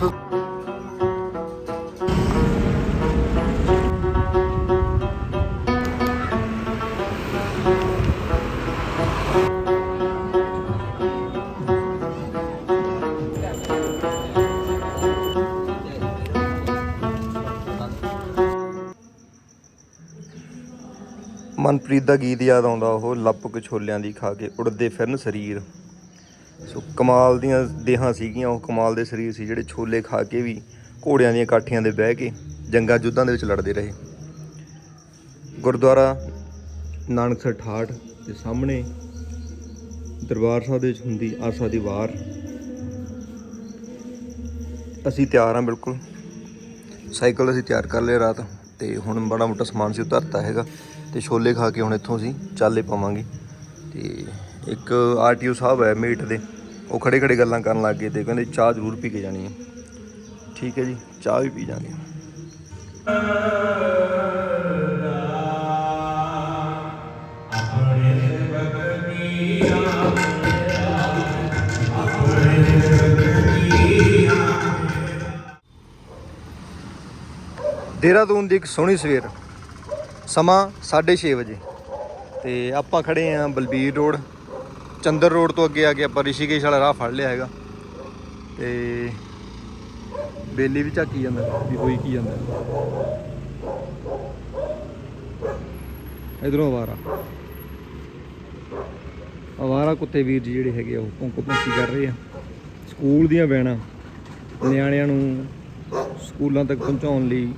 ਬਸ ਮਨਪ੍ਰੀਤ ਦਾ ਗੀਤ ਯਾਦ ਆਉਂਦਾ, ਉਹ ਲੱਪ ਲੱਪਕ ਛੋਲਿਆਂ ਦੀ ਖਾ ਕੇ ਉੜਦੇ ਫਿਰਨ ਸਰੀਰ। ਕਮਾਲ ਦੀਆਂ ਦੇਹਾਂ ਸੀਗੀਆਂ, ਉਹ ਕਮਾਲ ਦੇ ਸਰੀਰ ਸੀ ਜਿਹੜੇ ਛੋਲੇ ਖਾ ਕੇ ਵੀ ਘੋੜਿਆਂ ਦੀਆਂ ਕਾਠੀਆਂ ਦੇ ਬਹਿ ਕੇ ਜੰਗਾਂ ਯੁੱਧਾਂ ਦੇ ਵਿੱਚ ਲੜਦੇ ਰਹੇ। ਗੁਰਦੁਆਰਾ ਨਾਨਕਸਰ ਠਾਠ ਦੇ ਸਾਹਮਣੇ ਦਰਬਾਰ ਸਾਹਿਬ ਦੇ ਵਿੱਚ ਹੁੰਦੀ ਆਸਾ ਦੀ ਵਾਰ। ਅਸੀਂ ਤਿਆਰ ਹਾਂ ਬਿਲਕੁਲ। ਸਾਈਕਲ ਅਸੀਂ ਤਿਆਰ ਕਰ ਲਿਆ ਰਾਤ ਤੇ ਹੁਣ ਬੜਾ ਮੋਟਾ ਸਮਾਨ ਸੀ ਉਤਰਤਾ ਹੈਗਾ ਤੇ ਛੋਲੇ ਖਾ ਕੇ ਹੁਣ ਇੱਥੋਂ ਅਸੀਂ ਚਾਲੇ ਪਾਵਾਂਗੇ। ਤੇ ਇੱਕ ਆਰਟੀਓ ਸਾਹਿਬ ਹੈ ਮੀਟ ਦੇ। ਉਹ ਖੜੇ ਖੜੇ ਗੱਲਾਂ ਕਰਨ ਲੱਗ ਗਏ ਤੇ ਕਹਿੰਦੇ ਚਾਹ ਜ਼ਰੂਰ ਪੀ ਕੇ ਜਾਣੀ ਹੈ ਠੀਕ ਹੈ ਜੀ, ਚਾਹ ਵੀ ਪੀ ਜਾਾਂਗੇ ਦੇਹਰਾਦੂਨ ਦੀ ਇੱਕ ਸੋਹਣੀ ਸਵੇਰ। ਸਮਾਂ 6:30 ਵਜੇ ਤੇ ਆਪਾਂ ਖੜੇ ਆਂ ਬਲਬੀਰ ਰੋਡ। ਚੰਦਰ ਰੋਡ ਤੋਂ ਅੱਗੇ ਆ ਕੇ ਆਪਾਂ ਰਿਸ਼ੀਕੇਸ਼ ਵਾਲਾ ਰਾਹ ਫੜ ਲਿਆ ਹੈਗਾ। ਤੇ ਬੇਲੀ ਵੀ ਝਾਕੀ ਜਾਂਦਾ, ਵੀ ਹੋਈ ਕੀ ਜਾਂਦਾ। ਇਧਰੋਂ ਆਵਾਰਾ ਆਵਾਰਾ ਕੁੱਤੇ ਵੀਰ ਜੀ ਜਿਹੜੇ ਹੈਗੇ ਆ, ਉਹ ਭੌਂਕੋ ਭੌਂਕੀ ਕਰ ਰਹੇ ਆ। ਸਕੂਲ ਦੀਆਂ ਵੈਨਾਂ ਨਿਆਣਿਆਂ ਨੂੰ ਸਕੂਲਾਂ ਤੱਕ ਪਹੁੰਚਾਉਣ ਲਈ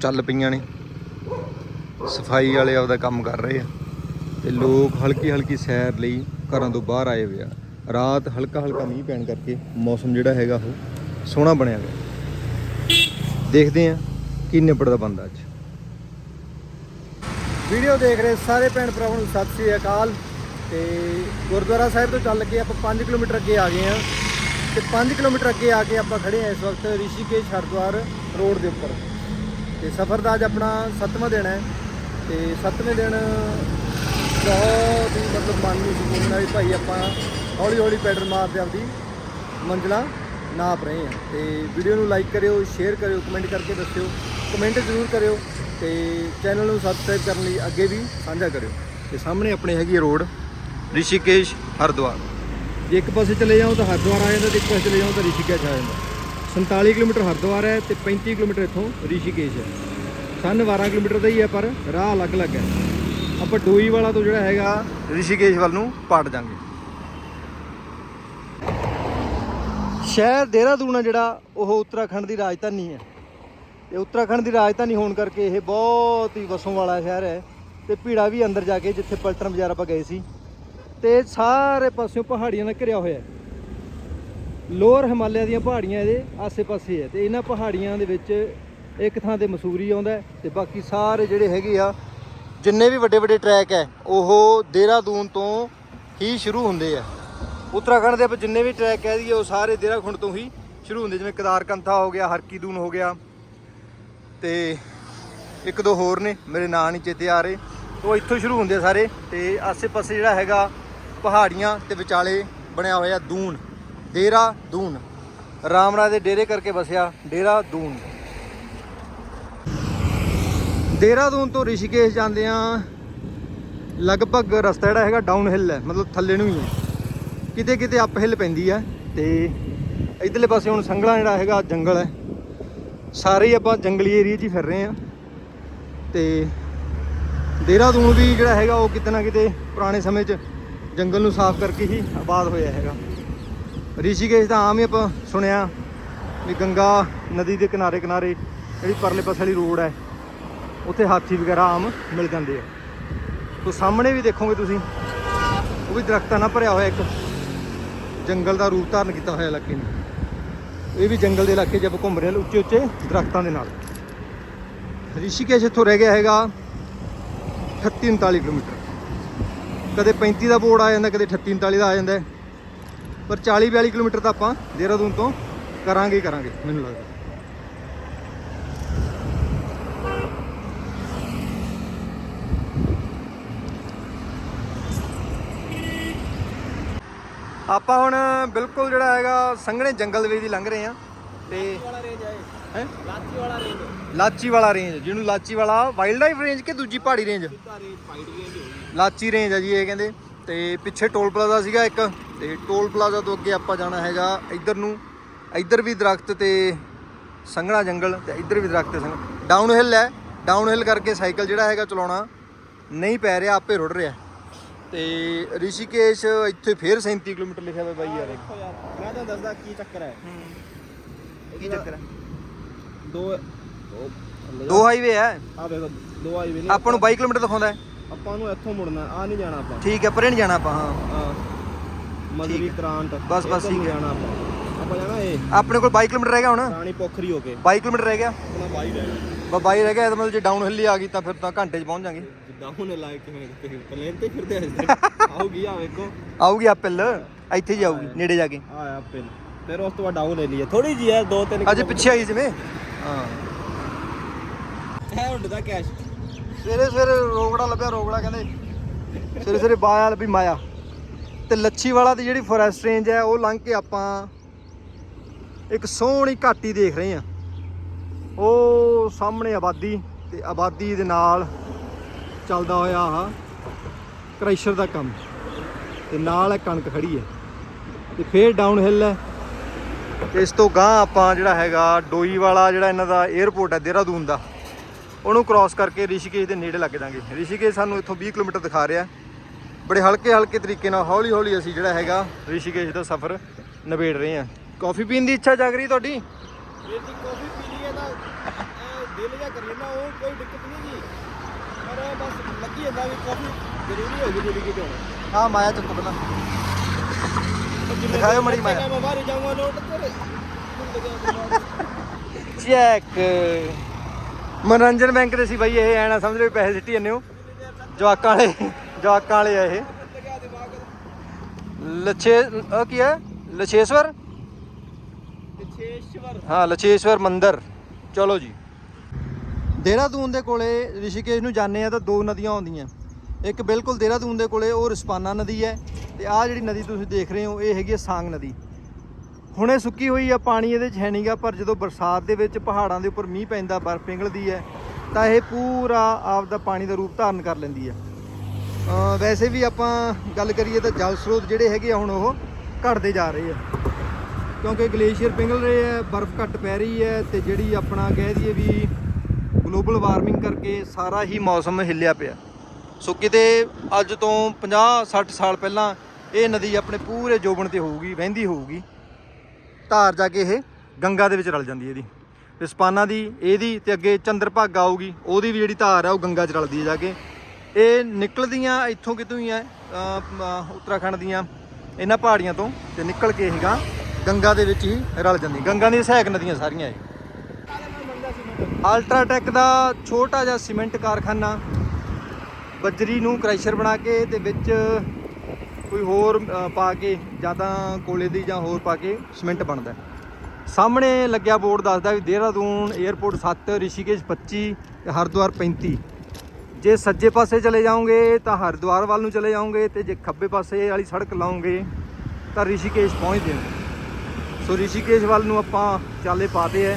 ਚੱਲ ਪਈਆਂ ਨੇ। ਸਫ਼ਾਈ ਵਾਲੇ ਆਪਦਾ ਕੰਮ ਕਰ ਰਹੇ ਆ। ਤੇ ਲੋਕ ਹਲਕੀ ਹਲਕੀ ਸੈਰ ਲਈ ਘਰਾਂ ਤੋਂ ਬਾਹਰ ਆਏ ਹੋਏ ਆ। ਰਾਤ ਹਲਕਾ ਹਲਕਾ ਮੀਂਹ ਪੈਣ ਕਰਕੇ ਮੌਸਮ ਜਿਹੜਾ ਹੈਗਾ ਉਹ ਸੋਹਣਾ ਬਣਿਆ ਹੋਇਆ। ਦੇਖਦੇ ਆ ਕੀ ਨਿਬੜਦਾ ਬੰਦਾ ਅੱਜ। ਵੀਡੀਓ ਦੇਖ ਰਹੇ ਸਾਰੇ ਭੈਣ ਭਰਾਵਾਂ ਨੂੰ ਸਤਿ ਸ੍ਰੀ ਅਕਾਲ। ਤੇ ਗੁਰਦੁਆਰਾ ਸਾਹਿਬ ਤੋਂ ਚੱਲ ਕੇ ਆਪਾਂ 5 ਕਿਲੋਮੀਟਰ ਅੱਗੇ ਆ ਗਏ ਆ ਤੇ 5 ਕਿਲੋਮੀਟਰ ਅੱਗੇ ਆ ਕੇ ਆਪਾਂ ਖੜੇ ਆ ਇਸ ਵਕਤ ਰਿਸ਼ੀਕੇਸ਼ ਹਰਿਦੁਆਰ ਰੋਡ ਦੇ ਉੱਪਰ। ਤੇ ਸਫ਼ਰ ਦਾ ਅੱਜ ਆਪਣਾ 7ਵਾਂ ਦਿਨ ਹੈ। ਤੇ 7ਵੇਂ ਦਿਨ ਬਹੁਤ ਹੀ ਮਤਲਬ ਮਨ ਨੂੰ ਸਕੂਨ ਨਾਲ ਵੀ ਭਾਈ ਆਪਾਂ ਹੌਲੀ ਹੌਲੀ ਪੈਡਲ ਮਾਰਦੇ ਆਪਦੀ ਮੰਜ਼ਲਾਂ ਨਾਪ ਰਹੇ ਹਾਂ। ਤੇ ਵੀਡੀਓ ਨੂੰ ਲਾਈਕ ਕਰਿਓ ਸ਼ੇਅਰ ਕਰਿਓ ਕਮੈਂਟ ਕਰਕੇ ਦੱਸਿਓ ਕਮੈਂਟ ਜ਼ਰੂਰ ਕਰਿਓ ਤੇ ਚੈਨਲ ਨੂੰ ਸਬਸਕ੍ਰਾਈਬ ਕਰਨ ਲਈ ਅੱਗੇ ਵੀ ਸਾਂਝਾ ਕਰਿਓ। ਤੇ ਸਾਹਮਣੇ ਆਪਣੇ ਹੈਗੀ ਰੋਡ ਰਿਸ਼ੀਕੇਸ਼ ਹਰਿਦੁਆਰ। ਜੇ ਇੱਕ ਪਾਸੇ ਚਲੇ ਜਾਓ ਤਾਂ ਹਰਿਦੁਆਰ ਆ ਜਾਂਦਾ ਤੇ ਇੱਕ ਪਾਸੇ ਚਲੇ ਜਾਓ ਤਾਂ ਰਿਸ਼ੀਕੇਸ਼ ਆ ਜਾਂਦਾ। 47 ਕਿਲੋਮੀਟਰ ਹਰਿਦੁਆਰ ਹੈ ਤੇ 35 ਕਿਲੋਮੀਟਰ ਇੱਥੋਂ ਰਿਸ਼ੀਕੇਸ਼ ਹੈ। ਸਨ 12 ਕਿਲੋਮੀਟਰ ਦਾ ਹੀ ਹੈ ਪਰ ਰਾਹ ਅਲੱਗ-ਅਲੱਗ ਹੈ। ਆਪਾਂ ਡੋਈ ਵਾਲਾ ਤੋਂ ਜਿਹੜਾ ਹੈਗਾ ਰਿਸ਼ੀਕੇਸ਼ ਵੱਲ ਨੂੰ ਪੜ ਜਾਾਂਗੇ। ਸ਼ਹਿਰ ਦੇਹਰਾਦੂਨ ਜਿਹੜਾ ਉਹ ਉੱਤਰਾਖੰਡ ਦੀ ਰਾਜਧਾਨੀ ਹੈ। ਤੇ ਉੱਤਰਾਖੰਡ ਦੀ ਰਾਜਧਾਨੀ ਹੋਣ ਕਰਕੇ ਇਹ ਬਹੁਤ ਹੀ ਵਸੋਂ ਵਾਲਾ ਸ਼ਹਿਰ ਹੈ ਤੇ ਭੀੜਾ ਵੀ ਅੰਦਰ ਜਾ ਕੇ ਜਿੱਥੇ ਪਲਟਨ ਬਾਜ਼ਾਰ ਆਪਾਂ ਗਏ ਸੀ। ਤੇ ਸਾਰੇ ਪਾਸਿਓਂ ਪਹਾੜੀਆਂ ਨਾਲ ਘਿਰਿਆ ਹੋਇਆ ਹੈ। ਲੋਅਰ ਹਿਮਾਲਿਆ ਦੀਆਂ ਪਹਾੜੀਆਂ ਇਹਦੇ ਆਸੇ-ਪਾਸੇ ਹੈ ਤੇ ਇਹਨਾਂ ਪਹਾੜੀਆਂ ਦੇ ਵਿੱਚ ਇੱਕ ਥਾਂ ਤੇ ਮਸੂਰੀ ਆਉਂਦਾ ਤੇ ਬਾਕੀ ਸਾਰੇ ਜਿਹੜੇ ਹੈਗੇ ਆ ਜਿੰਨੇ ਵੀ ਵੱਡੇ ਵੱਡੇ ਟਰੈਕ ਹੈ, ਉਹ ਦੇਹਰਾਦੂਨ ਤੋਂ ਹੀ ਸ਼ੁਰੂ ਹੁੰਦੇ ਆ। ਉੱਤਰਾਖੰਡ ਦੇ ਆਪਾਂ ਜਿੰਨੇ ਵੀ ਟਰੈਕ ਕਹਿ ਦਈਏ ਉਹ ਸਾਰੇ ਦੇਹਰਾਖੁੰਡ ਤੋਂ ਹੀ ਸ਼ੁਰੂ ਹੁੰਦੇ ਜਿਵੇਂ ਕਦਾਰਕੰਥਾ ਹੋ ਗਿਆ, ਹਰਕੀਦੂਨ ਹੋ ਗਿਆ। ਤੇ ਇੱਕ ਦੋ ਹੋਰ ਨੇ, ਮੇਰੇ ਨਾਂ ਨਹੀਂ ਚੇਤੇ ਆ ਰਹੇ। ਉਹ ਇੱਥੋਂ ਸ਼ੁਰੂ ਹੁੰਦੇ ਆ ਸਾਰੇ। ਤੇ ਆਸੇ-ਪਾਸੇ ਜਿਹੜਾ ਹੈਗਾ, ਪਹਾੜੀਆਂ ਤੇ ਵਿਚਾਲੇ ਬਣਿਆ ਹੋਇਆ ਦੂਨ ਡੇਰਾ ਦੂਨ ਰਾਮਰਾਜ ਦੇ ਡੇਰੇ ਕਰਕੇ ਵਸਿਆ ਡੇਰਾ ਦੂਨ ਦੇਹਰਾਦੂਨ ਤੋਂ ਰਿਸ਼ੀਕੇਸ਼ ਜਾਂਦੇ ਆ। ਲਗਭਗ ਰਸਤਾ ਜਿਹੜਾ ਹੈਗਾ ਡਾਊਨ ਹਿੱਲ ਹੈ, ਮਤਲਬ ਥੱਲੇ ਨੂੰ ਹੀ ਹੈ। ਕਿਤੇ ਕਿਤੇ ਅਪ ਹਿੱਲ ਪੈਂਦੀ ਹੈ ਤੇ ਇਧਰਲੇ ਪਾਸੇ ਹੁਣ ਸੰਗਲਾ ਜਿਹੜਾ ਹੈਗਾ ਜੰਗਲ ਹੈ। ਸਾਰੇ ਹੀ ਆਪਾਂ ਜੰਗਲੀ ਏਰੀਆ 'ਚ ਹੀ ਫਿਰ ਰਹੇ ਆ। ਤੇ ਦੇਹਰਾਦੂਨ ਵੀ ਜਿਹੜਾ ਹੈਗਾ ਉਹ ਕਿਤੇ ਨਾ ਕਿਤੇ ਪੁਰਾਣੇ ਸਮੇਂ 'ਚ ਜੰਗਲ ਨੂੰ ਸਾਫ਼ ਕਰਕੇ ਹੀ ਆਬਾਦ ਹੋਇਆ ਹੈਗਾ। ਰਿਸ਼ੀਕੇਸ਼ ਦਾ ਆਮ ਹੀ ਆਪਾਂ ਸੁਣਿਆ ਵੀ ਗੰਗਾ ਨਦੀ ਦੇ ਕਿਨਾਰੇ ਕਿਨਾਰੇ ਜਿਹੜੀ ਪਰਲੇ ਪਾਸੇ ਵਾਲੀ ਰੋਡ ਹੈ ਉੱਥੇ ਹਾਥੀ ਵਗੈਰਾ ਆਮ ਮਿਲ ਜਾਂਦੇ ਆ। ਤੋ ਸਾਹਮਣੇ ਵੀ ਦੇਖੋਗੇ ਤੁਸੀਂ, ਉਹ ਵੀ ਦਰਖਤਾਂ ਨਾਲ ਭਰਿਆ ਹੋਇਆ ਇੱਕ। ਜੰਗਲ ਦਾ ਰੂਪ ਧਾਰਨ ਕੀਤਾ ਹੋਇਆ ਇਲਾਕੇ ਨੇ। ਇਹ ਵੀ ਜੰਗਲ ਦੇ ਇਲਾਕੇ 'ਚ ਆਪਾਂ ਘੁੰਮ ਰਹੇ ਉੱਚੇ ਉੱਚੇ ਦਰਖਤਾਂ ਦੇ ਨਾਲ। ਰਿਸ਼ੀਕੇਸ਼ ਇੱਥੋਂ ਰਹਿ ਗਿਆ ਹੈਗਾ 38 39 ਕਿਲੋਮੀਟਰ। ਕਦੇ 35 ਦਾ ਬੋਰਡ ਆ ਜਾਂਦਾ, ਕਦੇ 38 39 ਦਾ ਆ ਜਾਂਦਾ। ਪਰ 40 42 ਕਿਲੋਮੀਟਰ ਤਾਂ ਆਪਾਂ ਦੇਹਰਾਦੂਨ ਤੋਂ ਕਰਾਂਗੇ ਹੀ ਕਰਾਂਗੇ, ਮੈਨੂੰ ਲੱਗਦਾ। ਆਪਾਂ ਹੁਣ ਬਿਲਕੁਲ ਜਿਹੜਾ ਹੈਗਾ ਸੰਘਣੇ ਜੰਗਲ ਦੇ ਵਿੱਚ ਦੀ ਲੰਘ ਰਹੇ ਆ ਤੇ ਵਾਲਾ ਰੇਂਜ ਹੈ ਹੈ? ਲਾਚੀ ਵਾਲਾ ਰੇਂਜ ਲਾਚੀ ਵਾਲਾ ਰੇਂਜ ਜਿਹਨੂੰ ਲਾਚੀ ਵਾਲਾ ਵਾਈਲਡ ਲਾਈਫ ਰੇਂਜ ਕਿ ਦੂਜੀ ਪਹਾੜੀ ਰੇਂਜ ਲਾਚੀ ਰੇਂਜ ਆ ਜੀ ਇਹ ਕਹਿੰਦੇ। ਤੇ ਪਿੱਛੇ ਟੋਲ ਪਲਾਜ਼ਾ ਸੀਗਾ ਇੱਕ। ਤੇ ਟੋਲ ਪਲਾਜ਼ਾ ਤੋਂ ਅੱਗੇ ਆਪਾਂ ਜਾਣਾ ਹੈਗਾ ਇੱਧਰ ਨੂੰ। ਇੱਧਰ ਵੀ ਦਰਖਤ ਤੇ ਸੰਘਣਾ ਜੰਗਲ ਤੇ ਇੱਧਰ ਵੀ ਦਰਖਤ ਤੇ ਸੰਘਣਾ। ਡਾਊਨ ਹਿੱਲ ਹੈ। ਡਾਊਨ ਹਿੱਲ ਕਰਕੇ ਸਾਈਕਲ ਜਿਹੜਾ ਹੈਗਾ ਚਲਾਉਣਾ ਨਹੀਂ ਪੈ ਰਿਹਾ ਆਪੇ ਰੁੜ ਰਿਹਾ। ਤੇ ਰਿਸ਼ੀਕੇਸ਼ ਇੱਥੇ ਫੇਰ 37 ਕਿਲੋਮੀਟਰ ਲਿਖਿਆ ਹੋਇਆ ਬਾਈ ਯਾਰ। ਦੇਖੋ ਯਾਰ ਮੈਂ ਤੁਹਾਨੂੰ ਦੱਸਦਾ ਕੀ ਚੱਕਰ ਹੈ। ਕੀ ਚੱਕਰ ਹੈ? ਦੋ ਦੋ ਹਾਈਵੇ ਹੈ? ਆ ਦੇਖੋ ਦੋ ਹਾਈਵੇ ਨੇ। ਆਪਾਂ ਨੂੰ 22 ਕਿਲੋਮੀਟਰ ਦਿਖਾਉਂਦਾ ਹੈ? ਆਪਾਂ ਨੂੰ ਇੱਥੋਂ ਮੁੜਨਾ ਆ ਨਹੀਂ ਜਾਣਾ ਆਪਾਂ। ਠੀਕ ਹੈ ਪਰੇ ਨਹੀਂ ਜਾਣਾ ਆਪਾਂ ਹਾਂ। ਆ ਮਧੁਰੀ ਕ੍ਰਾਂਟ ਬਸ- ਬਸ ਠੀਕ ਹੈ। ਜਾਣਾ ਆਪਾਂ। ਆਪਾਂ ਜਾਣਾ ਇਹ। ਆਪਣੇ ਕੋਲ 22 ਕਿਲੋਮੀਟਰ ਰਹਿ ਗਿਆ ਹੁਣ। ਰਾਣੀ ਪੋਖਰੀ ਹੋ ਕੇ। 22 ਕਿਲੋਮੀਟਰ ਰਹਿ ਗਿਆ। ਆਪਣਾ ਬਾਈ ਰਹਿਣਾ ਬਸ 22 ਰਹਿ ਗਿਆ ਮਤਲਬ ਜੇ ਡਾਊਨ ਹਿੱਲ ਹੀ ਆ ਗਈ ਤਾਂ ਫਿਰ ਤਾਂ ਘੰਟੇ 'ਚ ਪਹੁੰਚ ਜਾਾਂਗੇ। ਜਿੱਦਾਂ ਹੁਣ ਲਾਇਕ ਕਿਵੇਂ ਪਲੇਨ ਤੇ ਫਿਰਦੇ ਅੱਜ ਆਉਗੀ ਆ ਵੇਖੋ। ਆਊਗੀ ਆਪਲ ਇੱਥੇ ਹੀ ਆਊਗੀ ਨੇੜੇ ਜਾ ਕੇ। ਆ ਪਿੰਨ ਫਿਰ ਉਸ ਤੋਂ ਬਾਅਦ ਡਾਊਨ ਲੈ ਲਈਏ। ਥੋੜੀ ਜੀ ਹੈ ਦੋ ਤਿੰਨ ਅਜੇ ਪਿੱਛੇ ਆਈ ਜਿਵੇਂ? ਹਾਂ। ਹੈ ਉੱਡਦਾ ਕੈਸ਼ ਸਵੇਰੇ ਸਵੇਰੇ ਰੋਗੜਾ ਲੱਭਿਆ ਰੋਗੜਾ ਕਹਿੰਦੇ ਸਵੇਰੇ ਸਵੇਰੇ ਬਾਇਆ ਲੱਭੀ ਮਾਇਆ। ਤੇ ਲੱਛੀ ਵਾਲਾ ਦੀ ਜਿਹੜੀ ਫੋਰੈਸਟ ਰੇਂਜ ਹੈ ਉਹ ਲੰਘ ਕੇ ਆਪਾਂ ਇੱਕ ਸੋਹਣੀ ਘਾਟੀ ਦੇਖ ਰਹੇ ਹਾਂ। ਉਹ ਸਾਹਮਣੇ ਆਬਾਦੀ ਤੇ ਆਬਾਦੀ ਦੇ ਨਾਲ ਚੱਲਦਾ ਹੋਇਆ ਆਹ ਕ੍ਰੈਸ਼ਰ ਦਾ ਕੰਮ। ਤੇ ਨਾਲ ਹੈ ਕਣਕ ਖੜੀ ਹੈ। ਤੇ ਫੇਰ ਡਾਊਨ ਹਿੱਲ ਹੈ। ਇਸ ਤੋਂ ਗਾਂ ਆਪਾਂ ਜਿਹੜਾ ਹੈਗਾ, ਡੋਈ ਵਾਲਾ ਜਿਹੜਾ ਇਹਨਾਂ ਦਾ 에ਅਰਪੋਰਟ ਹੈ, ਦੇਹਰਾਦੂਨ ਦਾ, ਉਹਨੂੰ ਕ੍ਰਾਸ ਕਰਕੇ ਰਿਸ਼ੀਕੇਸ਼ ਦੇ ਨੇੜੇ ਲੱਗ ਜਾਾਂਗੇ। ਰਿਸ਼ੀਕੇਸ਼ ਸਾਨੂੰ ਇੱਥੋਂ 20 ਕਿਲੋਮੀਟਰ ਦਿਖਾ ਰਿਹਾ ਬੜੇ ਹਲਕੇ ਹਲਕੇ ਤਰੀਕੇ ਨਾਲ ਹੌਲੀ ਹੌਲੀ ਅਸੀਂ ਜਿਹੜਾ ਹੈਗਾ ਰਿਸ਼ੀਕੇਸ਼ ਦਾ ਸਫ਼ਰ ਨਿਬੇੜ ਰਹੇ ਹਾਂ। ਕਾਫੀ ਪੀਣ ਦੀ ਇੱਛਾ ਜਾਗ ਰਹੀ ਤੁਹਾਡੀ? ਇਹ ਦੀ ਕਾਫੀ ਪੀ ਲਈਏ ਤਾਂ ਦਿਲ ਜਾ ਕਰੀਏ ਨਾ ਉਹ ਕੋਈ ਦਿੱਕਤ ਨਹੀਂ ਜੀ। ਪਰ ਬਸ ਲੱਗੀ ਜਾਂਦਾ ਵੀ ਕਾਫੀ ਜ਼ਰੂਰੀ ਹੋ ਗਈ ਜ਼ਿੰਦਗੀ ਚ ਹੁਣ। ਹਾਂ ਮਾਇਆ ਚੱਕੋ ਪਹਿਲਾਂ। ਦਿਖਾਇਓ ਮਾੜੀ ਮਾਇਆ। ਮੈਂ ਬਾਹਰ ਜਾਊਂਗਾ ਨੋਟ ਤੇਰੇ। ਚੈੱਕ। ਮਨੋਰੰਜਨ ਬੈਂਕ ਦੇ ਸੀ ਬਾਈ ਇਹ ਐ ਨਾ ਸਮਝ ਲਓ ਪੈਸੇ ਸਿੱਟੀ ਜਾਂਦੇ ਹੋ। ਜਵਾਕਾਂ ਵਾਲੇ ਜਵਾਕਾਂ ਵਾਲੇ ਆ ਇਹ। ਲੱਛੇ ਉਹ ਕੀ ਹੈ ਲਛੇਸ਼ਵਰ? ਪਿਛੇਸ਼ਵਰ ਹਾਂ ਲਛੇਸ਼ਵਰ ਮੰਦਿਰ। ਚਲੋ ਜੀ। ਦੇਹਰਾਦੂਨ ਦੇ ਕੋਲੇ ਰਿਸ਼ੀਕੇਸ਼ ਨੂੰ ਜਾਂਦੇ ਆ ਤਾਂ ਦੋ ਨਦੀਆਂ ਆਉਂਦੀਆਂ। ਇੱਕ ਬਿਲਕੁਲ ਦੇਹਰਾਦੂਨ ਦੇ ਕੋਲੇ, ਉਹ ਰਿਸਪਾਨਾ ਨਦੀ ਹੈ ਤੇ ਆਹ ਜਿਹੜੀ ਨਦੀ ਤੁਸੀਂ ਦੇਖ ਰਹੇ ਹੋ, ਇਹ ਹੈਗੀ ਹੈ ਸਾਂਗ ਨਦੀ। ਹੁਣੇ ਸੁੱਕੀ ਹੋਈ ਆ ਪਾਣੀ, ਇਹਦੇ 'ਚ ਹੈ ਨਹੀਂਗਾ ਪਰ ਜਦੋਂ ਬਰਸਾਤ ਦੇ ਵਿੱਚ ਪਹਾੜਾਂ ਦੇ ਉੱਪਰ ਮੀਂਹ ਪੈਂਦਾ, ਬਰਫ਼ ਪਿਘਲਦੀ ਹੈ, ਤਾਂ ਇਹ ਪੂਰਾ ਆਪਦਾ ਪਾਣੀ ਦਾ ਰੂਪ ਧਾਰਨ ਕਰ ਲੈਂਦੀ ਹੈ। ਵੈਸੇ ਵੀ ਆਪਾਂ ਗੱਲ ਕਰੀਏ ਤਾਂ ਜਲ ਸਰੋਤ ਜਿਹੜੇ ਹੈਗੇ ਆ ਹੁਣ ਉਹ ਘਟਦੇ ਜਾ ਰਹੇ ਆ। ਕਿਉਂਕਿ ਗਲੇਸ਼ੀਅਰ ਪਿਘਲ ਰਹੇ ਹੈ, ਬਰਫ਼ ਘੱਟ ਪੈ ਰਹੀ ਹੈ ਤੇ ਜਿਹੜੀ ਆਪਣਾ ਕਹਿ ਦਈਏ ਵੀ ਗਲੋਬਲ ਵਾਰਮਿੰਗ ਕਰਕੇ ਸਾਰਾ ਹੀ ਮੌਸਮ ਹਿੱਲਿਆ ਪਿਆ। ਸੋ ਕਿਤੇ ਅੱਜ ਤੋਂ 50 60 ਸਾਲ ਪਹਿਲਾਂ ਇਹ ਨਦੀ ਆਪਣੇ ਪੂਰੇ ਜੋਬਨ ਤੇ ਹੋਊਗੀ, ਵਹਿੰਦੀ ਹੋਊਗੀ। ਧਾਰ ਜਾ ਕੇ ਇਹ ਗੰਗਾ ਦੇ ਵਿੱਚ ਰਲ ਜਾਂਦੀ ਹੈ ਇਹਦੀ। ਰਿਸਪਾਨਾ ਦੀ, ਇਹਦੀ ਤੇ ਅੱਗੇ ਚੰਦਰਭਾਗਾ ਆਊਗੀ, ਉਹਦੀ ਵੀ ਜਿਹੜੀ ਧਾਰ ਆ ਉਹ ਗੰਗਾ 'ਚ ਰਲਦੀ ਹੈ ਜਾ ਕੇ। ਇਹ ਨਿਕਲਦੀਆਂ ਇੱਥੋਂ ਕਿਤੋਂ ਹੀ ਆ ਉੱਤਰਾਖੰਡ ਦੀਆਂ, ਇਹਨਾਂ ਪਹਾੜੀਆਂ ਤੋਂ ਤੇ ਨਿਕਲ ਕੇ ਹੈਗਾ ਗੰਗਾ ਦੇ ਵਿੱਚ ਹੀ ਰਲ ਜਾਂਦੀ। ਗੰਗਾ ਦੀਆਂ ਸਹਾਇਕ ਨਦੀਆਂ ਸਾਰੀਆਂ ਇਹ। ਅਲਟਰਾਟੈਕ ਦਾ ਛੋਟਾ ਜਿਹਾ ਸੀਮੈਂਟ ਕਾਰਖਾਨਾ, ਬੱਜਰੀ ਨੂੰ ਕ੍ਰੈਸ਼ਰ ਬਣਾ ਕੇ ਤੇ ਵਿੱਚ ਕੋਈ ਹੋਰ ਪਾ ਕੇ ਜਾਂ ਤਾਂ ਕੋਲੇ ਦੀ ਜਾਂ ਹੋਰ ਪਾ ਕੇ ਸੀਮੈਂਟ ਬਣਦਾ ਸਾਹਮਣੇ ਲੱਗਿਆ ਬੋਰਡ ਦੱਸਦਾ ਵੀ ਦੇਹਰਾਦੂਨ 에ਅਰਪੋਰਟ 7 ਰਿਸ਼ੀਕੇਸ਼ 25 ਤੇ ਹਰਿਦੁਆਰ 35 ਜੇ ਸੱਜੇ ਪਾਸੇ ਚਲੇ ਜਾਓਗੇ ਤਾਂ ਹਰਿਦੁਆਰ ਵੱਲ ਨੂੰ ਚਲੇ ਜਾਓਗੇ ਤੇ ਜੇ ਖੱਬੇ ਪਾਸੇ ਵਾਲੀ ਸੜਕ ਲਾਓਗੇ ਤਾਂ ਰਿਸ਼ੀਕੇਸ਼ ਪਹੁੰਚਦੇ ਹੋ ਸੋ ਰਿਸ਼ੀਕੇਸ਼ ਵੱਲ ਨੂੰ ਆਪਾਂ ਚਾਲੇ ਪਾਤੇ ਐ।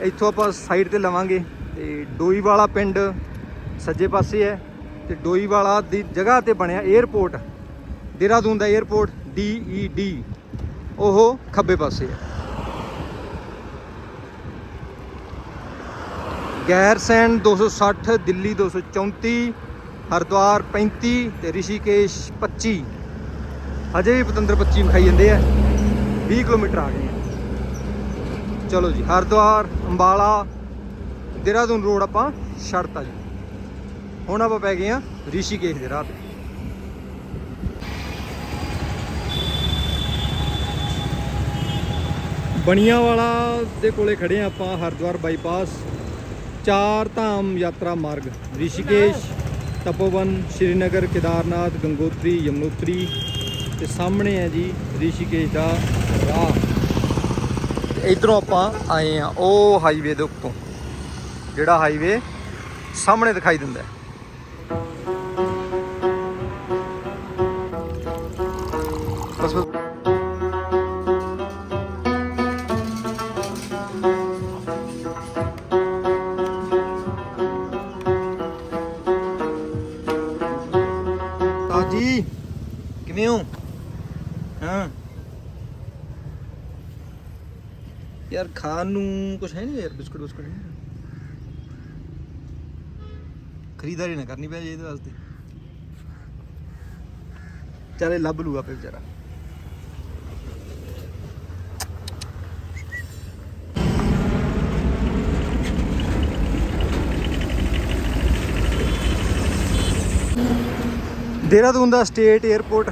ਇੱਥੋਂ ਆਪਾਂ ਸਾਈਡ ਤੇ ਲਵਾਂਗੇ ਤੇ ਡੋਈ ਵਾਲਾ ਪਿੰਡ ਸੱਜੇ ਪਾਸੇ ਹੈ ਤੇ ਡੋਈ ਵਾਲਾ ਦੀ ਜਗ੍ਹਾ ਤੇ ਬਣਿਆ 에ਅਰਪੋਰਟ ਦੇਹਰਾਦੂਨ ਦਾ 에ਅਰਪੋਰਟ ਡੀ ਉਹ ਖੱਬੇ ਪਾਸੇ ਹੈ ਗੈਰਸੈਨ 260 ਦਿੱਲੀ 234 ਹਰਿਦੁਆਰ 35 ਤੇ ਰਿਸ਼ੀਕੇਸ਼ 25 ਹਜੇ ਵੀ ਪਤੰਦਰ 25 ਵਿਖਾਈ ਜਾਂਦੇ ਆ 20 ਕਿਲੋਮੀਟਰ ਆ ਗਏ ਆ। ਚਲੋ ਜੀ, ਹਰਿਦੁਆਰ, ਅੰਬਾਲਾ, ਦੇਹਰਾਦੂਨ ਰੋਡ ਆਪਾਂ ਛੱਡਤਾ ਜੀ ਹੁਣ ਆਪਾਂ ਪੈ ਗਏ ਆ ਰਿਸ਼ੀਕੇਸ਼ ਦੇ ਰਾਹ ਤੇ ਬਣੀਆਂ ਵਾਲਾ ਦੇ ਕੋਲੇ ਖੜੇ ਆ ਆਪਾਂ, ਹਰਿਦੁਆਰ ਬਾਈਪਾਸ ਚਾਰ ਧਾਮ ਯਾਤਰਾ ਮਾਰਗ, ਰਿਸ਼ੀਕੇਸ਼, ਤਪੋਵਨ, ਸ਼੍ਰੀਨਗਰ, ਕੇਦਾਰਨਾਥ, ਗੰਗੋਤਰੀ, ਯਮਨੋਤਰੀ ਤੇ ਸਾਹਮਣੇ ਹੈ ਜੀ ਰਿਸ਼ੀਕੇਸ਼ ਦਾ ਰਾਹ। ਇਧਰੋਂ ਆਪਾਂ ਆਏ ਆ ਉਹ ਹਾਈਵੇ ਦੇ ਉੱਤੋਂ। ਜਿਹੜਾ ਹਾਈਵੇ ਸਾਹਮਣੇ ਦਿਖਾਈ ਦਿੰਦਾ ਹੈ। ਯਾਰ ਖਾਣ ਨੂੰ ਕੁਝ ਹੈ ਨਹੀਂ ਯਾਰ, ਬਿਸਕੁਟ ਬਿਸਕੁਟ ਨਹੀਂ ਖਰੀਦਾਰੀ ਨਾ ਕਰਨੀ ਪੈ ਜੇ ਇਹਦੇ ਵਾਸਤੇ। ਚਾਰੇ ਲੱਭ ਲੂਗਾ ਆਪੇ ਵਿਚਾਰਾ। ਦੇਹਰਾਦੂਨ ਦਾ state airport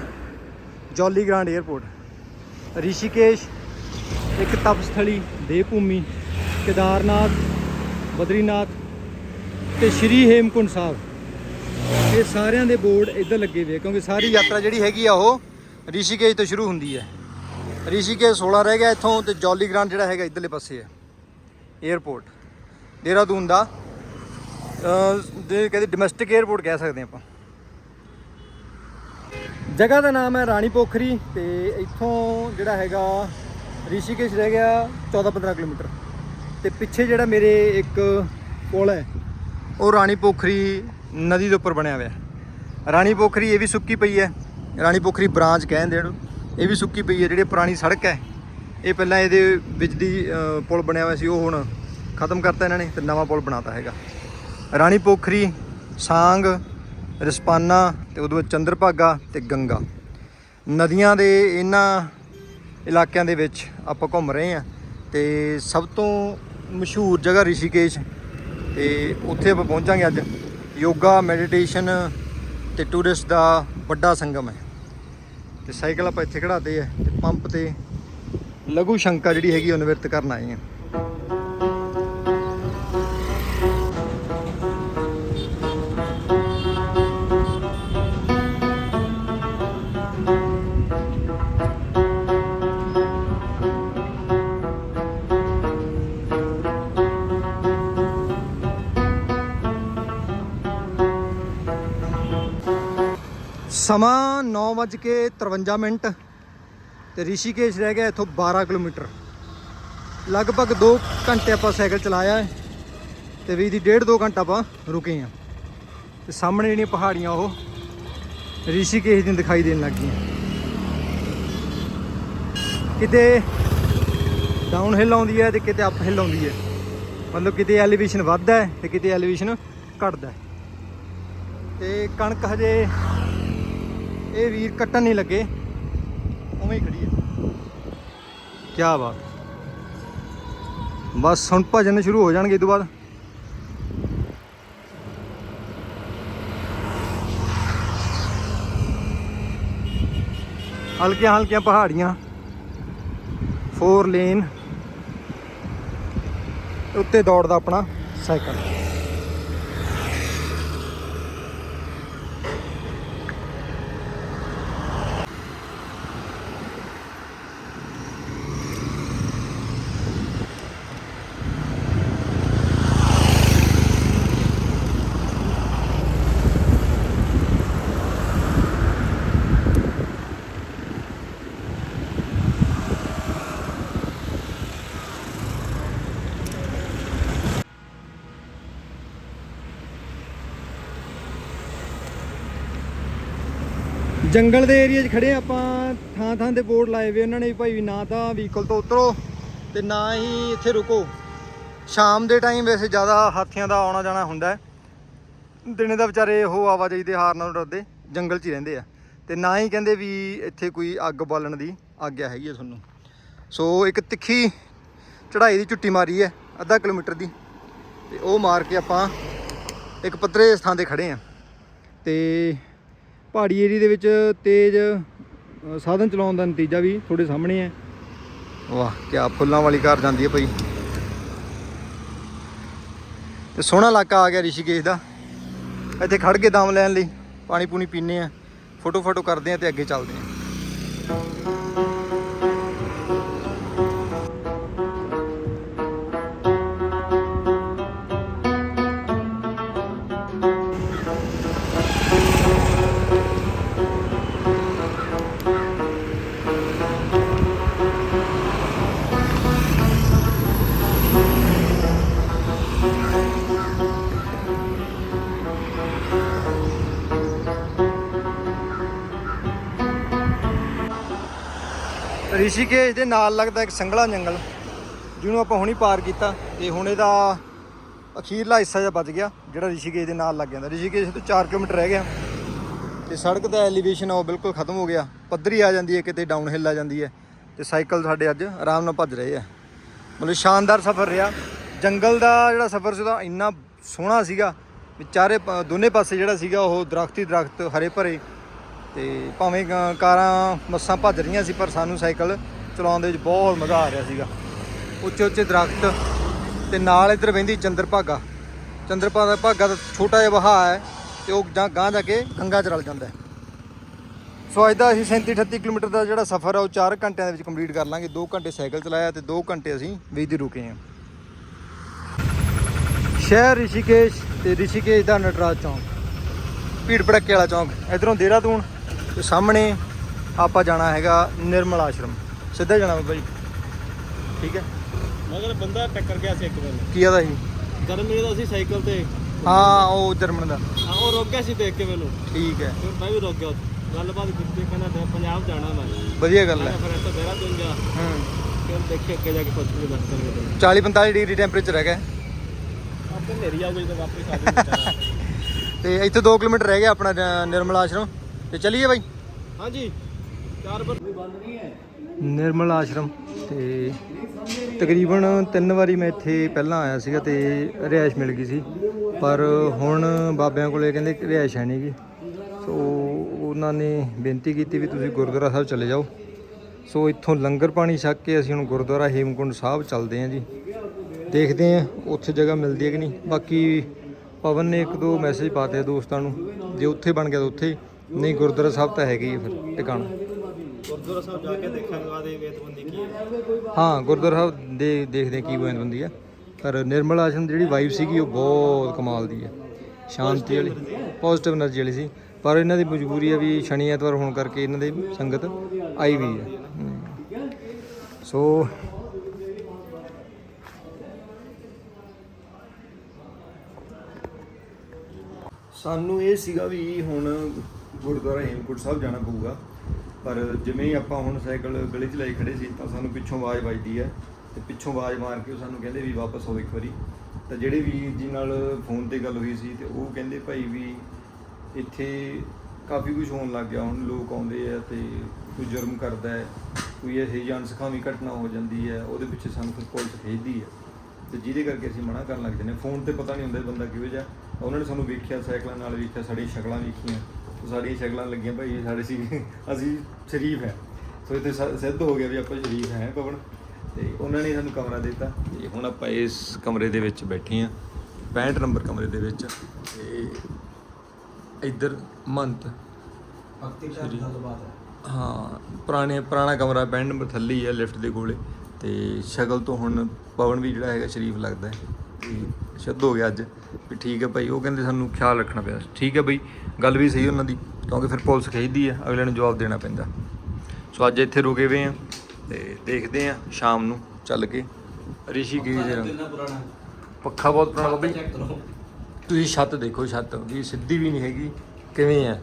Jolly Grant airport Rishikesh ਇੱਕ ਤਪਸਥਲੀ ਦੇਵ ਭੂਮੀ ਕੇਦਾਰਨਾਥ ਬਦਰੀਨਾਥ ਤੇ ਸ਼੍ਰੀ ਹੇਮਕੁੰਡ ਸਾਹਿਬ। ਇਹ ਸਾਰਿਆਂ ਦੇ ਬੋਰਡ ਇੱਧਰ ਲੱਗੇ ਹੋਏ ਕਿਉਂਕਿ ਸਾਰੀ ਯਾਤਰਾ ਜਿਹੜੀ ਹੈਗੀ ਆ ਉਹ ਰਿਸ਼ੀਕੇਸ਼ ਤੋਂ ਸ਼ੁਰੂ ਹੁੰਦੀ ਹੈ। ਰਿਸ਼ੀਕੇਸ਼ 16 ਰਹਿ ਗਿਆ ਇੱਥੋਂ ਤੇ ਜੌਲੀ ਗ੍ਰਾਂਡ ਜਿਹੜਾ ਹੈਗਾ ਇੱਧਰਲੇ ਪਾਸੇ ਹੈ 에ਅਰਪੋਰਟ ਦੇਹਰਾਦੂਨ ਦਾ। ਅਹ, ਜੇ ਕਹਿੰਦੇ ਡੋਮੈਸਟਿਕ 에ਅਰਪੋਰਟ ਕਹਿ ਸਕਦੇ ਆਪਾਂ। ਜਗ੍ਹਾ ਦਾ ਨਾਮ ਹੈ ਰਾਣੀ ਪੋਖਰੀ ਤੇ ਇੱਥੋਂ ਜਿਹੜਾ ਹੈਗਾ ਰਿਸ਼ੀਕੇਸ਼ ਰਹਿ ਗਿਆ 14-15 ਕਿਲੋਮੀਟਰ। ਤੇ ਪਿੱਛੇ ਜਿਹੜਾ ਮੇਰੇ ਇੱਕ ਪੁਲ ਹੈ, ਉਹ ਰਾਣੀ ਪੋਖਰੀ ਨਦੀ ਦੇ ਉੱਪਰ ਬਣਿਆ ਹੋਇਆ। ਹੈ ਰਾਣੀ ਪੋਖਰੀ ਇਹ ਵੀ ਸੁੱਕੀ ਪਈ ਹੈ। ਰਾਣੀ ਪੋਖਰੀ ਬ੍ਰਾਂਚ ਕਹਿੰਦੇ ਇਹਨੂੰ। ਇਹ ਵੀ ਸੁੱਕੀ ਪਈ ਹੈ, ਜਿਹੜੀ ਪੁਰਾਣੀ ਸੜਕ ਹੈ। ਇਹ ਪਹਿਲਾਂ ਇਹਦੇ ਵਿੱਚ ਦੀ ਪੁਲ ਬਣਿਆ ਹੋਇਆ ਸੀ, ਉਹ ਹੁਣ ਖਤਮ ਕਰਤਾ ਇਹਨਾਂ ਨੇ ਤੇ ਨਵਾਂ ਪੁਲ ਬਣਾਤਾ ਹੈਗਾ। ਰਾਣੀ ਪੋਖਰੀ, ਸਾਂਗ, ਰਿਸਪਾਨਾ ਤੇ ਉਦੋਂ ਬਾਅਦ ਚੰਦਰਭਾਗਾ ਤੇ ਗੰਗਾ। ਨਦੀਆਂ ਦੇ ਇਹਨਾਂ ਇਲਾਕਿਆਂ ਦੇ ਵਿੱਚ ਆਪਾਂ ਘੁੰਮ ਰਹੇ ਹਾਂ ਤੇ ਸਭ ਤੋਂ ਮਸ਼ਹੂਰ ਜਗ੍ਹਾ ਰਿਸ਼ੀਕੇਸ਼ ਤੇ ਉੱਥੇ ਆਪਾਂ ਪਹੁੰਚਾਂਗੇ ਅੱਜ। ਯੋਗਾ ਮੈਡੀਟੇਸ਼ਨ ਤੇ ਟੂਰਿਸਟ ਦਾ ਵੱਡਾ ਸੰਗਮ ਹੈ। ਤੇ ਸਾਈਕਲ ਆਪਾਂ ਇੱਥੇ ਖੜਾਤੇ ਆ ਤੇ ਪੰਪ ਤੇ ਲਘੂ ਸ਼ੰਕਾ ਜਿਹੜੀ ਹੈਗੀ ਉਹਨੂੰ ਨਿਵਰਤ ਕਰਨ ਆਏ ਆ ਸਮਾਂ 9:53 ਮਿੰਟ ਤੇ ਰਿਸ਼ੀਕੇਸ਼ ਰਹਿ ਗਿਆ ਇੱਥੋਂ 12 ਕਿਲੋਮੀਟਰ। ਲਗਭਗ 2 ਘੰਟੇ ਆਪਾਂ ਸਾਈਕਲ ਚਲਾਇਆ ਹੈ ਤੇ ਵੀ ਦੀ ਡੇਢ 2 ਘੰਟਾ ਆਪਾਂ ਰੁਕੇ ਆ ਤੇ ਸਾਹਮਣੇ ਜਿਹੜੀਆਂ ਪਹਾੜੀਆਂ ਉਹ ਰਿਸ਼ੀਕੇਸ਼ ਦੀਆਂ ਦਿਖਾਈ ਦੇਣ ਲੱਗ ਗਈਆਂ। ਕਿਤੇ ਡਾਊਨ ਹਿੱਲ ਆਉਂਦੀ ਹੈ ਤੇ ਕਿਤੇ ਅਪ ਹਿੱਲ ਆਉਂਦੀ ਹੈ। ਮਤਲਬ ਕਿਤੇ ਐਲੀਵੇਸ਼ਨ ਵੱਧਦਾ ਹੈ ਤੇ ਕਿਤੇ ਐਲੀਵੇਸ਼ਨ ਘਟਦਾ ਹੈ। ਤੇ ਕਣਕ ਹਜੇ ਇਹ ਵੀਰ ਕੱਟਣ ਨਹੀਂ ਲੱਗੇ। ਉਵੇਂ ਹੀ ਖੜੀ ਹੈ। ਕੀ ਬਾਤ। ਬਸ ਹੁਣ ਭਜਨ ਸ਼ੁਰੂ ਹੋ ਜਾਣਗੇ ਇਹ ਤੋਂ ਬਾਅਦ। ਹਲਕੀਆਂ ਹਲਕੀਆਂ ਪਹਾੜੀਆਂ। ਫੋਰ ਲੇਨ ਉੱਤੇ ਦੌੜਦਾ ਆਪਣਾ ਸਾਈਕਲ। ਜੰਗਲ ਦੇ ਏਰੀਆ 'ਚ ਖੜੇ ਹਾਂ ਆਪਾਂ, ਥਾਂ ਥਾਂ ਤੇ ਬੋਰਡ ਲਾਏ ਵੇ ਉਹਨਾਂ ਨੇ ਵੀ ਭਾਈ ਵੀ ਨਾ ਤਾਂ ਵਹੀਕਲ ਤੋਂ ਉਤਰੋ ਤੇ ਨਾ ਹੀ ਇੱਥੇ ਰੁਕੋ। ਸ਼ਾਮ ਦੇ ਟਾਈਮ ਵੈਸੇ ਜ਼ਿਆਦਾ ਹਾਥੀਆਂ ਦਾ ਆਉਣਾ ਜਾਣਾ ਹੁੰਦਾ ਹੈ। ਦਿਨੇ ਦਾ ਵਿਚਾਰੇ ਉਹ ਆਵਾਜਾਈ ਦੇ ਹਾਰ ਨਾਲ ਡਰਦੇ, ਜੰਗਲ 'ਚ ਹੀ ਰਹਿੰਦੇ ਆ। ਤੇ ਨਾ ਹੀ ਕਹਿੰਦੇ ਵੀ ਇੱਥੇ ਕੋਈ ਅੱਗ ਬਾਲਣ ਦੀ ਆਗਿਆ ਹੈਗੀ ਹੈ ਤੁਹਾਨੂੰ। ਸੋ ਇੱਕ ਤਿੱਖੀ ਚੜ੍ਹਾਈ ਦੀ ਝੁੱਟੀ ਮਾਰੀ ਹੈ, ਅੱਧਾ ਕਿਲੋਮੀਟਰ ਦੀ। ਤੇ ਉਹ ਮਾਰ ਕੇ ਆਪਾਂ ਇੱਕ ਪੱਧਰੇ ਸਥਾਨ ਤੇ ਖੜੇ ਆ ਤੇ ਪਹਾੜੀ ਏਰੀਆ ਦੇ ਵਿੱਚ ਤੇਜ਼ ਸਾਧਨ ਚਲਾਉਣ ਦਾ ਨਤੀਜਾ ਵੀ ਤੁਹਾਡੇ ਸਾਹਮਣੇ ਹੈ। ਵਾਹ ਕੀ ਫੁੱਲਾਂ ਵਾਲੀ ਘਰ ਜਾਂਦੀ ਹੈ ਭਾਈ। ਤੇ ਸੋਹਣਾ ਇਲਾਕਾ ਆ ਗਿਆ ਰਿਸ਼ੀਕੇਸ਼ ਦਾ। ਇੱਥੇ ਖੜ ਕੇ ਦਮ ਲੈਣ ਲਈ ਪਾਣੀ ਪੂਣੀ ਪੀਨੇ ਆ ਫੋਟੋ ਫੋਟੋ ਕਰਦੇ ਆ ਤੇ ਅੱਗੇ ਚੱਲਦੇ ਆ ਰਿਸ਼ੀਕੇਸ਼ ਦੇ ਨਾਲ ਲੱਗਦਾ ਇੱਕ ਸੰਘਲਾ ਜੰਗਲ, ਜਿਹਨੂੰ ਆਪਾਂ ਹੁਣੀ ਪਾਰ ਕੀਤਾ ਤੇ ਹੁਣ ਇਹਦਾ ਅਖੀਰਲਾ ਹਿੱਸਾ ਜਿਹਾ ਬਚ ਗਿਆ, ਜਿਹੜਾ ਰਿਸ਼ੀਕੇਸ਼ ਦੇ ਨਾਲ ਲੱਗ ਜਾਂਦਾ। ਰਿਸ਼ੀਕੇਸ਼ ਤੋਂ 4 ਕਿਲੋਮੀਟਰ ਰਹਿ ਗਿਆ ਤੇ ਸੜਕ ਦਾ ਐਲੀਵੇਸ਼ਨ ਉਹ ਬਿਲਕੁਲ ਖਤਮ ਹੋ ਗਿਆ। ਪੱਧਰੀ ਆ ਜਾਂਦੀ ਹੈ, ਕਿਤੇ ਡਾਊਨ ਹਿੱਲ ਆ ਜਾਂਦੀ ਹੈ ਤੇ ਸਾਈਕਲ ਸਾਡੇ ਅੱਜ ਆਰਾਮ ਨਾਲ ਭੱਜ ਰਹੇ ਆ। ਮਤਲਬ ਸ਼ਾਨਦਾਰ ਸਫ਼ਰ ਰਿਹਾ। ਜੰਗਲ ਦਾ ਜਿਹੜਾ ਸਫ਼ਰ ਸੀ, ਉਹਦਾ ਇੰਨਾ ਸੋਹਣਾ ਸੀਗਾ ਵੀ ਚਾਰੇ ਪ- ਦੋਨੇ ਪਾਸੇ ਜਿਹੜਾ ਸੀਗਾ, ਉਹ ਦਰਖਤ ਹੀ ਦਰਖਤ, ਹਰੇ ਭਰੇ ਤੇ ਭਾਵੇਂ ਕਾਰਾਂ, ਬੱਸਾਂ ਭੱਜ ਰਹੀਆਂ ਸੀ, ਪਰ ਸਾਨੂੰ ਸਾਈਕਲ ਚਲਾਉਣ ਦੇ ਵਿੱਚ ਬਹੁਤ ਮਜ਼ਾ ਆ ਰਿਹਾ ਸੀਗਾ। ਉੱਚੇ ਉੱਚੇ ਦਰਖਤ ਤੇ ਨਾਲ ਇੱਧਰ ਵਹਿੰਦੀ ਚੰਦਰਭਾਗਾ ਭਾਗਾ। ਭਾਗਾ ਦਾ ਛੋਟਾ ਜਿਹਾ ਵਹਾ ਹੈ ਤੇ ਉਹ ਜਾਂ ਗਾਂ ਜਾ ਕੇ ਗੰਗਾ ਚ ਰਲ ਜਾਂਦਾ ਸੋ ਅੱਜ ਦਾ ਅਸੀਂ 37 38 ਕਿਲੋਮੀਟਰ ਦਾ ਜਿਹੜਾ ਸਫ਼ਰ ਆ, ਉਹ 4 ਘੰਟਿਆਂ ਦੇ ਵਿੱਚ ਕੰਪਲੀਟ ਕਰ ਲਾਂਗੇ। 2 ਘੰਟੇ ਸਾਈਕਲ ਚਲਾਇਆ ਤੇ 2 ਘੰਟੇ ਅਸੀਂ ਵਿੱਚ ਰੁਕੇ ਹਾਂ। ਸ਼ਹਿਰ ਰਿਸ਼ੀਕੇਸ਼ ਤੇ ਰਿਸ਼ੀਕੇਸ਼ ਦਾ ਨਟਰਾਜ ਚੌਂਕ। ਭੀੜ ਭੜੱਕੇ ਵਾਲਾ ਚੌਂਕ। ਇਧਰੋਂ ਦੇਹਰਾਦੂਨ ਤੇ ਸਾਹਮਣੇ ਆਪਾਂ ਜਾਣਾ ਹੈਗਾ ਨਿਰਮਲ ਆਸ਼ਰਮ। ਸਿੱਧਾ ਜਾਣਾ ਬਾਬਾ ਜੀ। ਠੀਕ ਹੈ। ਮਗਰ ਬੰਦਾ ਟੱਕਰ ਗਿਆ ਸੀ ਇੱਕ ਦਿਨ ਕੀ ਆਦਾ ਸੀ ਗਰਮੀ ਦਾ ਸੀ ਸਾਈਕਲ ਤੇ। ਹਾਂ ਉਹ ਜਰਮਨ ਦਾ। ਹਾਂ ਉਹ ਰੁਕ ਗਿਆ ਸੀ ਦੇਖ ਕੇ ਮੈਨੂੰ। ਠੀਕ ਹੈ। ਫਿਰ ਮੈਂ ਵੀ ਰੁਕ ਗਿਆ ਗੱਲਬਾਤ ਕੀਤੀ ਕਹਿੰਦਾ ਮੈਂ ਪੰਜਾਬ ਜਾਣਾ ਮੈਂ। ਵਧੀਆ ਗੱਲ ਹੈ। ਫਿਰ ਇੱਥੇ ਦੇਹਰਾਦੂਨ ਜਾ। ਹੂੰ। ਫਿਰ ਦੇਖੇ ਅੱਗੇ ਜਾ ਕੇ ਪੁੱਛ ਕੇ ਦੱਸ ਕਰਾਂਗੇ 40 45 ਡਿਗਰੀ ਟੈਂਪਰੇਚਰ ਹੈਗਾ ਆਪੇ ਨੇਰੀ ਤਾਂ ਵਾਪਸ ਆ ਜਾਊਗੀ ਤੇ ਇੱਥੇ 2 ਕਿਲੋਮੀਟਰ ਰਹਿ ਗਿਆ ਆਪਣਾ ਜ- ਨਿਰਮਲ ਆਸ਼ਰਮ। ਤੇ ਚੱਲੀਏ ਬਾਈ। ਹਾਂਜੀ। ਚਾਰ ਪਰ ਬੰਦ ਨਹੀਂ ਨਿਰਮਲ ਆਸ਼ਰਮ ਤੇ ਤਕਰੀਬਨ ਤਿੰਨ ਵਾਰੀ ਮੈਂ ਇੱਥੇ ਪਹਿਲਾਂ ਆਇਆ ਸੀਗਾ ਤੇ ਰਿਹਾਇਸ਼ ਮਿਲ ਗਈ ਸੀ। ਪਰ ਹੁਣ ਬਾਬਿਆਂ ਕੋਲੇ ਕਹਿੰਦੇ ਰਿਹਾਇਸ਼ ਹੈ ਨਹੀਂਗੀ ਸੋ ਉਹਨਾਂ ਨੇ ਬੇਨਤੀ ਕੀਤੀ ਵੀ ਤੁਸੀਂ ਗੁਰਦੁਆਰਾ ਸਾਹਿਬ ਚਲੇ ਜਾਓ। ਸੋ ਇੱਥੋਂ ਲੰਗਰ ਪਾਣੀ ਛੱਕ ਕੇ ਅਸੀਂ ਹੁਣ ਗੁਰਦੁਆਰਾ ਹੇਮਕੁੰਡ ਸਾਹਿਬ ਚੱਲਦੇ ਹਾਂ ਜੀ। ਦੇਖਦੇ ਹਾਂ ਉੱਥੇ ਜਗ੍ਹਾ ਮਿਲਦੀ ਹੈ ਕਿ ਨਹੀਂ। ਬਾਕੀ ਪਵਨ ਨੇ ਇੱਕ ਦੋ ਮੈਸੇਜ ਪਾਤੇ ਆ ਦੋਸਤਾਂ ਨੂੰ। ਜੇ ਉੱਥੇ ਬਣ ਗਿਆ ਤਾਂ ਉੱਥੇ ਨਹੀਂ, ਗੁਰਦੁਆਰਾ ਸਾਹਿਬ ਤਾਂ ਹੈਗੇ ਹੀ ਫਿਰ, ਟਿਕਾਣਾ। ਹਾਂ। ਗੁਰਦੁਆਰਾ ਸਾਹਿਬ ਦੇ ਦੇਖਦੇ ਕੀ ਬਣ ਹੁੰਦੀ ਆ ਪਰ ਨਿਰਮਲ ਆਸ਼ਰਮ ਦੀ ਜਿਹੜੀ ਵਾਈਬ ਸੀਗੀ ਉਹ ਬਹੁਤ ਕਮਾਲ ਦੀ ਹੈ। ਸ਼ਾਂਤੀ ਵਾਲੀ ਪੋਜ਼ਿਟਿਵ એનર્ਜੀ ਵਾਲੀ ਸੀ। ਪਰ ਇਹਨਾਂ ਦੀ ਮਜਬੂਰੀ ਹੈ ਵੀ ਸ਼ਨੀ ਐਤਵਾਰ ਹੋਣ ਕਰਕੇ ਇਹਨਾਂ ਦੇ ਸੰਗਤ ਆਈ ਵੀ ਹੈ। ਸੋ ਸਾਨੂੰ ਇਹ ਸੀਗਾ ਵੀ ਹੁਣ ਗੁਰਦੁਆਰਾ ਹੇਮਕੁੰਟ ਸਾਹਿਬ ਜਾਣਾ ਪਊਗਾ। ਪਰ ਜਿਵੇਂ ਹੀ ਆਪਾਂ ਹੁਣ ਸਾਈਕਲ ਗਲੀ 'ਚ ਲਈ ਖੜੇ ਸੀ, ਤਾਂ ਸਾਨੂੰ ਪਿੱਛੋਂ ਆਵਾਜ਼ ਵੱਜਦੀ ਹੈ ਤੇ ਪਿੱਛੋਂ ਆਵਾਜ਼ ਮਾਰ ਕੇ ਉਹ ਸਾਨੂੰ ਕਹਿੰਦੇ ਵੀ ਵਾਪਸ ਆਓ ਇੱਕ ਵਾਰੀ। ਤਾਂ ਜਿਹੜੇ ਵੀਰ ਜੀ ਨਾਲ ਫੋਨ ਤੇ ਗੱਲ ਹੋਈ ਸੀ ਤੇ ਉਹ ਕਹਿੰਦੇ ਭਾਈ ਵੀ ਇੱਥੇ ਕਾਫੀ ਕੁਝ ਹੋਣ ਲੱਗ ਗਿਆ, ਹੁਣ ਲੋਕ ਆਉਂਦੇ ਆ ਤੇ ਕੋਈ ਜੁਰਮ ਕਰਦਾ ਹੈ, ਕੋਈ ਇਹ ਜਿਹੀ ਅਣਸਖਾਵੀ ਘਟਨਾ ਹੋ ਜਾਂਦੀ ਹੈ, ਉਹਦੇ ਪਿੱਛੇ ਸਾਨੂੰ ਕੋਈ ਪੁਲਿਸ ਖੇਜਦੀ ਹੈ। ਤੇ ਜਿਹਦੇ ਕਰਕੇ ਅਸੀਂ ਮਨਾ ਕਰਨ ਲੱਗ ਜਾਂਦੇ ਹਾਂ। ਫੋਨ ਤੇ ਪਤਾ ਨਹੀਂ ਹੁੰਦਾ ਬੰਦਾ ਕਿਹੋ ਜਿਹਾ ਉਹਨਾਂ ਨੇ ਸਾਨੂੰ ਵੇਖਿਆ, ਸਾਈਕਲਾਂ ਨਾਲ ਵੇਖਿਆ ਸਾਡੀਆਂ ਸ਼ਕਲਾਂ ਵੇਖੀਆਂ। ਸਾਡੀਆਂ ਸ਼ਕਲਾਂ ਲੱਗੀਆਂ ਭਾਈ ਇਹ ਸਾਡੇ ਸੀ ਅਸੀਂ ਸ਼ਰੀਫ ਹੈ। ਸੋ ਇੱਥੇ ਸ- ਸਿੱਧ ਹੋ ਗਿਆ ਵੀ ਆਪਾਂ ਸ਼ਰੀਫ ਹੈ ਪਵਨ। ਤੇ ਉਹਨਾਂ ਨੇ ਸਾਨੂੰ ਕਮਰਾ ਦਿੱਤਾ। ਤੇ ਹੁਣ ਆਪਾਂ ਇਸ ਕਮਰੇ ਦੇ ਵਿੱਚ ਬੈਠੇ ਹਾਂ 65 ਨੰਬਰ ਕਮਰੇ ਦੇ ਵਿੱਚ। ਤੇ ਇੱਧਰ ਮੰਤ। ਭਗਤੀ ਦਾ ਗੱਲਬਾਤ ਹੈ। ਹਾਂ ਪੁਰਾਣੇ ਪੁਰਾਣਾ ਕਮਰਾ 65 ਨੰਬਰ ਥੱਲੇ ਹੀ ਹੈ ਲਿਫਟ ਦੇ ਕੋਲੇ। ਤੇ ਸ਼ਕਲ ਤੋਂ ਹੁਣ ਪਵਨ ਵੀ ਜਿਹੜਾ ਹੈਗਾ ਸ਼ਰੀਫ ਲੱਗਦਾ ਹੈ। ਸ਼ੁੱਧ ਹੋ ਗਿਆ ਅੱਜ। ਵੀ ਠੀਕ ਹੈ ਭਾਈ ਉਹ ਕਹਿੰਦੇ ਸਾਨੂੰ ਖਿਆਲ ਰੱਖਣਾ ਪਿਆ। ਠੀਕ ਹੈ ਭਾਈ ਗੱਲ ਵੀ ਸਹੀ ਉਹਨਾਂ ਦੀ ਕਿਉਂਕਿ ਫਿਰ ਪੁਲਿਸ ਕਹਿਦੀ ਹੈ ਅਗਲੇ ਨੂੰ ਜਵਾਬ ਦੇਣਾ ਪੈਂਦਾ। ਸੋ ਅੱਜ ਇੱਥੇ ਰੁਕੇ ਹੋਏ ਆ ਤੇ ਦੇਖਦੇ ਆ ਸ਼ਾਮ ਨੂੰ ਚੱਲ ਕੇ। ਰਿਸ਼ੀ ਰਿਸ਼ੀਕੇਸ਼ ਪੱਖਾ ਬਹੁਤ ਪੁਰਾਣਾ ਭਾਈ ਤੁਸੀਂ ਛੱਤ ਦੇਖੋ ਛੱਤ ਵੀ ਸਿੱਧੀ ਵੀ ਨਹੀਂ ਹੈਗੀ। ਕਿਵੇਂ ਆ?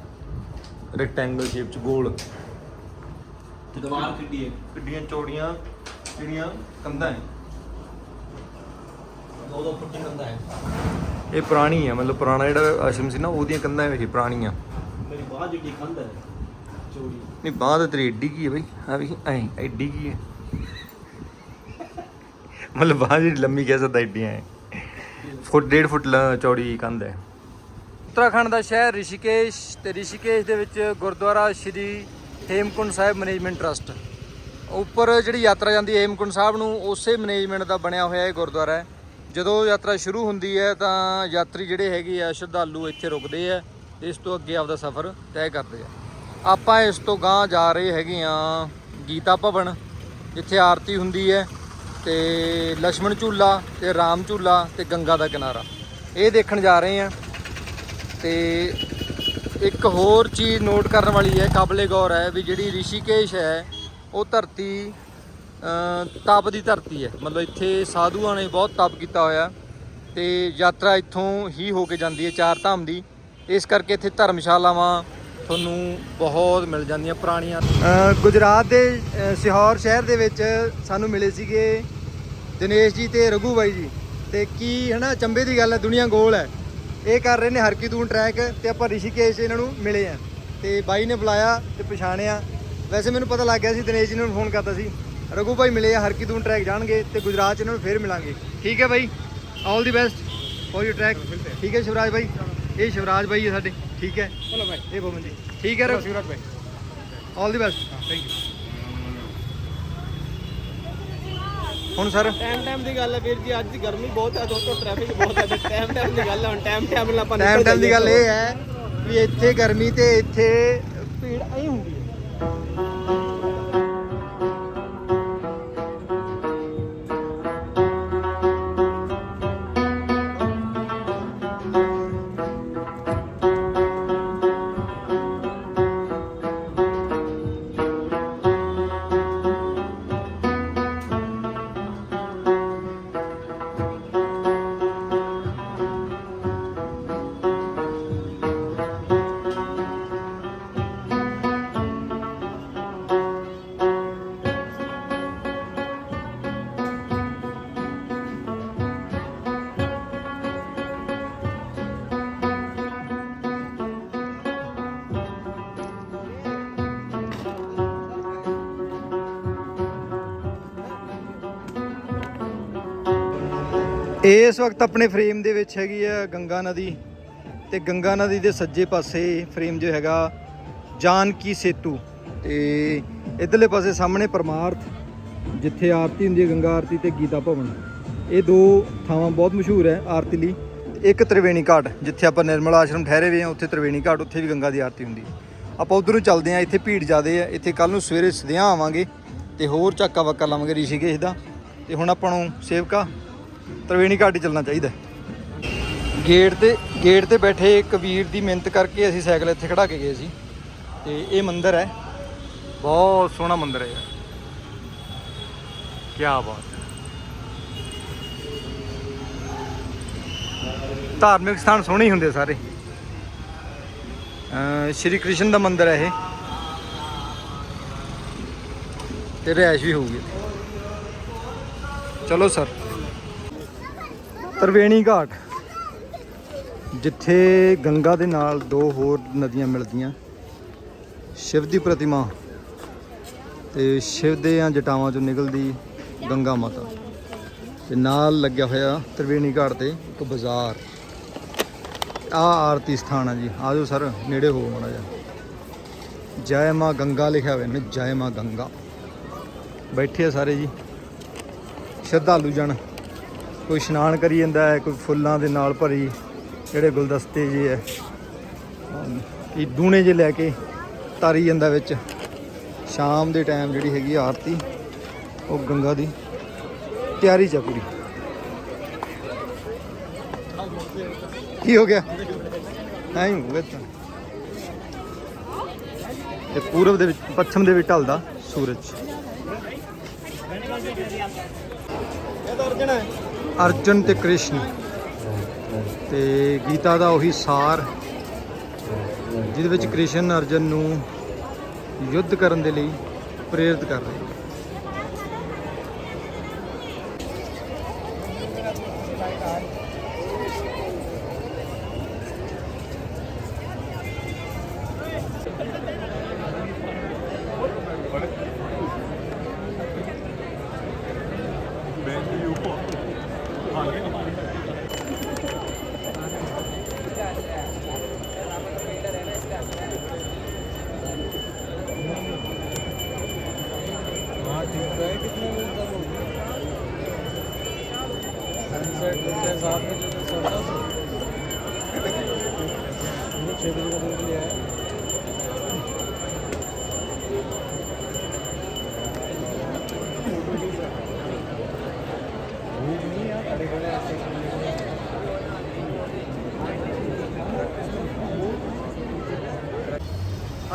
ਰੈਕਟੈਂਗਲ ਸ਼ੇਪ ਚ ਗੋਲ। ਦੀਵਾਰ ਕਿੱਡੀ ਹੈ? ਕਿੱਡੀਆਂ ਚੌੜੀਆਂ ਜਿਹੜੀਆਂ ਕੰਧਾਂ ਨੇ। 2 2 ਫੁੱਟ ਦੀ ਹੈ। ਇਹ ਪੁਰਾਣੀ ਹੈ ਮਤਲਬ ਪੁਰਾਣਾ ਜਿਹੜਾ ਆਸ਼ਰਮ ਸੀ ਨਾ ਉਹਦੀਆਂ ਕੰਧਾਂ ਵੇਖੀ ਪੁਰਾਣੀਆਂ। ਮੇਰੀ ਬਾਹ ਜਿੱਡੀ ਕੰਧ ਹੈ ਚੋੜੀ। ਨਹੀਂ ਬਾਹ ਤਾਂ ਤੇਰੀ ਏਡੀ ਕੀ ਹੈ ਬਈ? ਕੀ ਹੈ? ਮਤਲਬ ਬਾਹ ਜਿਹੜੀ ਲੰਮੀ ਕਹਿ ਸਕਦਾ ਹੈ। ਫੁੱਟ ਡੇਢ ਫੁੱਟ ਚੌੜੀ ਕੰਧ ਹੈ। ਉੱਤਰਾਖੰਡ ਦਾ ਸ਼ਹਿਰ ਰਿਸ਼ੀਕੇਸ਼ ਤੇ ਰਿਸ਼ੀਕੇਸ਼ ਦੇ ਵਿੱਚ ਗੁਰਦੁਆਰਾ ਸ਼੍ਰੀ ਹੇਮਕੁੰਡ ਸਾਹਿਬ ਮੈਨੇਜਮੈਂਟ ਟਰਸਟ। ਉੱਪਰ ਜਿਹੜੀ ਯਾਤਰਾ ਜਾਂਦੀ ਹੈ ਹੇਮਕੁੰਡ ਸਾਹਿਬ ਨੂੰ ਉਸੇ ਮੈਨੇਜਮੈਂਟ ਦਾ ਬਣਿਆ ਹੋਇਆ ਇਹ ਗੁਰਦੁਆਰਾ ਹੈ। ਜਦੋਂ ਯਾਤਰਾ ਸ਼ੁਰੂ ਹੁੰਦੀ ਹੈ ਤਾਂ ਯਾਤਰੀ ਜਿਹੜੇ ਹੈਗੇ ਆ, ਸ਼ਰਧਾਲੂ ਇੱਥੇ ਰੁਕਦੇ ਆ ਇਸ ਤੋਂ ਅੱਗੇ ਆਪਦਾ ਸਫ਼ਰ ਤੈਅ ਕਰਦੇ ਆ। ਆਪਾਂ ਇਸ ਤੋਂ ਗਾਂ ਜਾ ਰਹੇ ਹੈਗੇ ਆ ਗੀਤਾ ਭਵਨ, ਜਿੱਥੇ ਆਰਤੀ ਹੁੰਦੀ ਹੈ ਤੇ ਲక్ష్మణ ਝੂਲਾ ਤੇ ਰਾਮ ਝੂਲਾ ਤੇ ਗੰਗਾ ਦਾ ਕਿਨਾਰਾ। ਇਹ ਦੇਖਣ ਜਾ ਰਹੇ ਆ ਤੇ ਇੱਕ ਹੋਰ ਚੀਜ਼ ਨੋਟ ਕਰਨ ਵਾਲੀ ਹੈ, ਕਾਬਲੇ ਗੌਰ ਹੈ ਵੀ ਜਿਹੜੀ ਰਿਸ਼ੀਕੇਸ਼ ਹੈ, ਉਹ ਧਰਤੀ ਤਪ ਦੀ ਧਰਤੀ ਹੈ। ਮਤਲਬ ਇੱਥੇ ਸਾਧੂਆਂ ਨੇ ਬਹੁਤ ਤਪ ਕੀਤਾ ਹੋਇਆ। ਤੇ ਯਾਤਰਾ ਇੱਥੋਂ ਹੀ ਹੋ ਕੇ ਜਾਂਦੀ ਹੈ ਚਾਰ ਧਾਮ ਦੀ। ਇਸ ਕਰਕੇ ਇੱਥੇ ਧਰਮਸ਼ਾਲਾਵਾਂ ਤੁਹਾਨੂੰ ਬਹੁਤ ਮਿਲ ਜਾਂਦੀਆਂ ਪੁਰਾਣੀਆਂ। ਗੁਜਰਾਤ ਦੇ ਅ, ਸਿਹੌਰ ਸ਼ਹਿਰ ਦੇ ਵਿੱਚ ਸਾਨੂੰ ਮਿਲੇ ਸੀਗੇ ਦਿਨੇਸ਼ ਜੀ ਤੇ ਰਘੂ ਬਾਈ ਜੀ। ਤੇ ਕੀ ਹਨਾ ਚੰਬੇ ਦੀ ਗੱਲ ਹੈ ਦੁਨੀਆ ਗੋਲ ਹੈ। ਇਹ ਕਰ ਰਹੇ ਨੇ ਹਰਕੀ ਹਰਕੀਦੂਨ ਟਰੈਕ ਤੇ ਆਪਾਂ ਰਿਸ਼ੀਕੇਸ਼ ਇਹਨਾਂ ਨੂੰ ਮਿਲੇ ਆ। ਤੇ ਬਾਈ ਨੇ ਬੁਲਾਇਆ ਤੇ ਪਛਾਣਿਆ। ਵੈਸੇ ਮੈਨੂੰ ਪਤਾ ਲੱਗ ਗਿਆ ਸੀ ਦਿਨੇਸ਼ ਜੀ ਨੂੰ ਫੋਨ ਕਰਤਾ ਸੀ। ਰਘੂ ਭਾਈ ਮਿਲੇ ਆ ਹਰਕੀਦੂਨ ਟਰੈਕ ਜਾਣਗੇ ਤੇ ਗੁਜਰਾਤ ਚ ਇਹਨਾਂ ਨੂੰ ਫੇਰ ਮਿਲਾਂਗੇ। ਠੀਕ ਹੈ ਬਾਈ all the best for you track ਠੀਕ ਹੈ ਸ਼ਿਵਰਾਜ ਬਾਈ ਇਹ ਸ਼ਿਵਰਾਜ ਬਾਈ ਹੈ ਸਾਡੇ। ਠੀਕ ਹੈ? ਚਲੋ ਭਾਈ। ਇਹ ਬਮਨ ਜੀ। ਠੀਕ ਹੈ ਸਿਵਰਾਜ ਭਾਈ। All the best thank you ਹੁਣ ਸਰ? ਟਾਈਮ ਟਾਈਮ ਦੀ ਗੱਲ ਹੈ ਵੀਰ ਜੀ ਅੱਜ ਗਰਮੀ ਬਹੁਤ ਹੈ ਦੋਸਤੋ ਟ੍ਰੈਫਿਕ ਬਹੁਤ ਹੈ ਟਾਈਮ ਟਾਈਮ ਦੀ ਗੱਲ ਹੈ ਹੁਣ ਟਾਈਮ ਟਾਈਮ ਨਾਲ ਆਪਾਂ ਟਾਈਮ ਟਾਈਮ ਦੀ ਗੱਲ ਇਹ ਹੈ ਵੀ ਇੱਥੇ ਗਰਮੀ ਤੇ ਇੱਥੇ ਭੀੜ ਐਂ ਹੁੰਦੀ ਹੈ। ਇਸ ਵਕਤ ਆਪਣੇ ਫਰੇਮ ਦੇ ਵਿੱਚ ਹੈਗੀ ਆ ਗੰਗਾ ਨਦੀ ਤੇ ਗੰਗਾ ਨਦੀ ਦੇ ਸੱਜੇ ਪਾਸੇ ਫਰੇਮ ਜੋ ਹੈਗਾ ਜਾਨਕੀ ਸੇਤੂ। ਤੇ ਇਧਰਲੇ ਪਾਸੇ ਸਾਹਮਣੇ ਪਰਮਾਰਥ, ਜਿੱਥੇ ਆਰਤੀ ਹੁੰਦੀ ਹੈ, ਗੰਗਾ ਆਰਤੀ ਤੇ ਗੀਤਾ ਭਵਨ। ਇਹ ਦੋ ਥਾਵਾਂ ਬਹੁਤ ਮਸ਼ਹੂਰ ਹੈ, ਆਰਤੀ ਲਈ। ਤੇ ਇੱਕ ਤ੍ਰਿਵੇਣੀ ਘਾਟ, ਜਿੱਥੇ ਆਪਾਂ ਨਿਰਮਲ ਆਸ਼ਰਮ ਠਹਿਰੇ ਹੋਏ ਹਾਂ, ਉੱਥੇ ਤ੍ਰਿਵੇਣੀ ਘਾਟ, ਉੱਥੇ ਵੀ ਗੰਗਾ ਦੀ ਆਰਤੀ ਹੁੰਦੀ। ਆਪਾਂ ਉਧਰ ਚੱਲਦੇ ਹਾਂ, ਇੱਥੇ ਭੀੜ ਜ਼ਿਆਦੇ ਹੈ। ਇੱਥੇ ਕੱਲ ਨੂੰ ਸਵੇਰੇ ਸਦਿਆਂ ਆਵਾਂਗੇ ਤੇ ਹੋਰ ਝਾਕਾ ਵੱਕਾ ਲਾਵਾਂਗੇ ਰਿਸ਼ੀਕੇਸ਼ ਦਾ। ਤੇ ਹੁਣ ਆਪਾਂ ਨੂੰ ਸੇਵਕਾ ਤ੍ਰਿਵੇਣੀ ਘਾਟ ਹੀ ਚੱਲਣਾ ਚਾਹੀਦਾ ਗੇਟ ਤੇ ਗੇਟ ਤੇ ਬੈਠੇ ਕਬੀਰ ਦੀ ਮਿਹਨਤ ਕਰਕੇ ਅਸੀਂ ਸਾਈਕਲ ਇੱਥੇ ਖੜਾ ਕੇ ਗਏ ਸੀ। ਤੇ ਇਹ ਮੰਦਿਰ ਹੈ। ਬਹੁਤ ਸੋਹਣਾ ਮੰਦਿਰ ਹੈ। ਯਾਰ ਕੀ ਬਾਤ ਧਾਰਮਿਕ ਸਥਾਨ ਸੋਹਣੇ ਹੀ ਹੁੰਦੇ ਸਾਰੇ। ਸ਼੍ਰੀ ਕ੍ਰਿਸ਼ਨ ਦਾ ਮੰਦਿਰ ਹੈ ਇਹ। ਤੇ ਰਿਹਾਇਸ਼ ਵੀ ਹੋਊਗੀ। ਚਲੋ ਸਰ। ਤਰਵੇਣੀ ਘਾਟ, ਜਿੱਥੇ ਗੰਗਾ ਦੇ ਨਾਲ ਦੋ ਹੋਰ ਨਦੀਆਂ ਮਿਲਦੀਆਂ। ਸ਼ਿਵ ਦੀ ਪ੍ਰਤਿਮਾ ਤੇ ਸ਼ਿਵ ਦੇ ਜਟਾਵਾਂ ਚੋਂ ਨਿਕਲਦੀ ਗੰਗਾ ਮਾਤਾ। ਤੇ ਨਾਲ ਲੱਗਿਆ ਹੋਇਆ ਤਰਵੇਣੀ ਘਾਟ ਤੇ ਇੱਕ ਬਾਜ਼ਾਰ। ਆ ਆਰਤੀ ਸਥਾਨ ਆ ਜੀ। ਆਜੋ ਸਰ, ਨੇੜੇ ਹੋ ਮਾੜਾ ਜਿਹਾ। ਜੈ ਮਾਂ ਗੰਗਾ ਲਿਖਿਆ ਹੋਇਆ ਨੇ ਜੈ ਮਾਂ ਗੰਗਾ। ਬੈਠੇ ਆ ਸਾਰੇ ਜੀ। ਸ਼ਰਧਾਲੂ ਜਣ ਕੋਈ ਇਸ਼ਨਾਨ ਕਰੀ ਜਾਂਦਾ ਹੈ ਕੋਈ ਫੁੱਲਾਂ ਦੇ ਨਾਲ ਭਰੀ ਜਿਹੜੇ ਗੁਲਦਸਤੇ ਜੀ ਹੈ। ਅਮ, ਦੂਣੇ ਜੇ ਲੈ ਕੇ ਤਾਰੀ ਜਾਂਦਾ ਵਿੱਚ। ਸ਼ਾਮ ਦੇ ਟਾਈਮ ਜਿਹੜੀ ਹੈਗੀ ਆਰਤੀ ਉਹ ਗੰਗਾ ਦੀ ਤਿਆਰੀ ਚ ਆ ਪੂਰੀ। ਕੀ ਹੋ ਗਿਆ? ਐਂ ਹੋ ਗਿਆ ਤੇ ਪੂਰਬ ਦੇ ਵਿੱਚ ਪੱਛਮ ਦੇ ਵਿੱਚ ਢਲਦਾ ਸੂਰਜ। ਇਹ ਤਾਂ ਅਰਜਨ ਹੈ। ਅਰਜੁਨ ਤੇ ਕ੍ਰਿਸ਼ਨ। ਤੇ ਗੀਤਾ ਦਾ ਉਹੀ ਸਾਰ, ਜਿਹਦੇ ਵਿੱਚ ਕ੍ਰਿਸ਼ਨ ਅਰਜਨ ਨੂੰ ਯੁੱਧ ਕਰਨ ਦੇ ਲਈ ਪ੍ਰੇਰਿਤ ਕਰ ਰਹੇ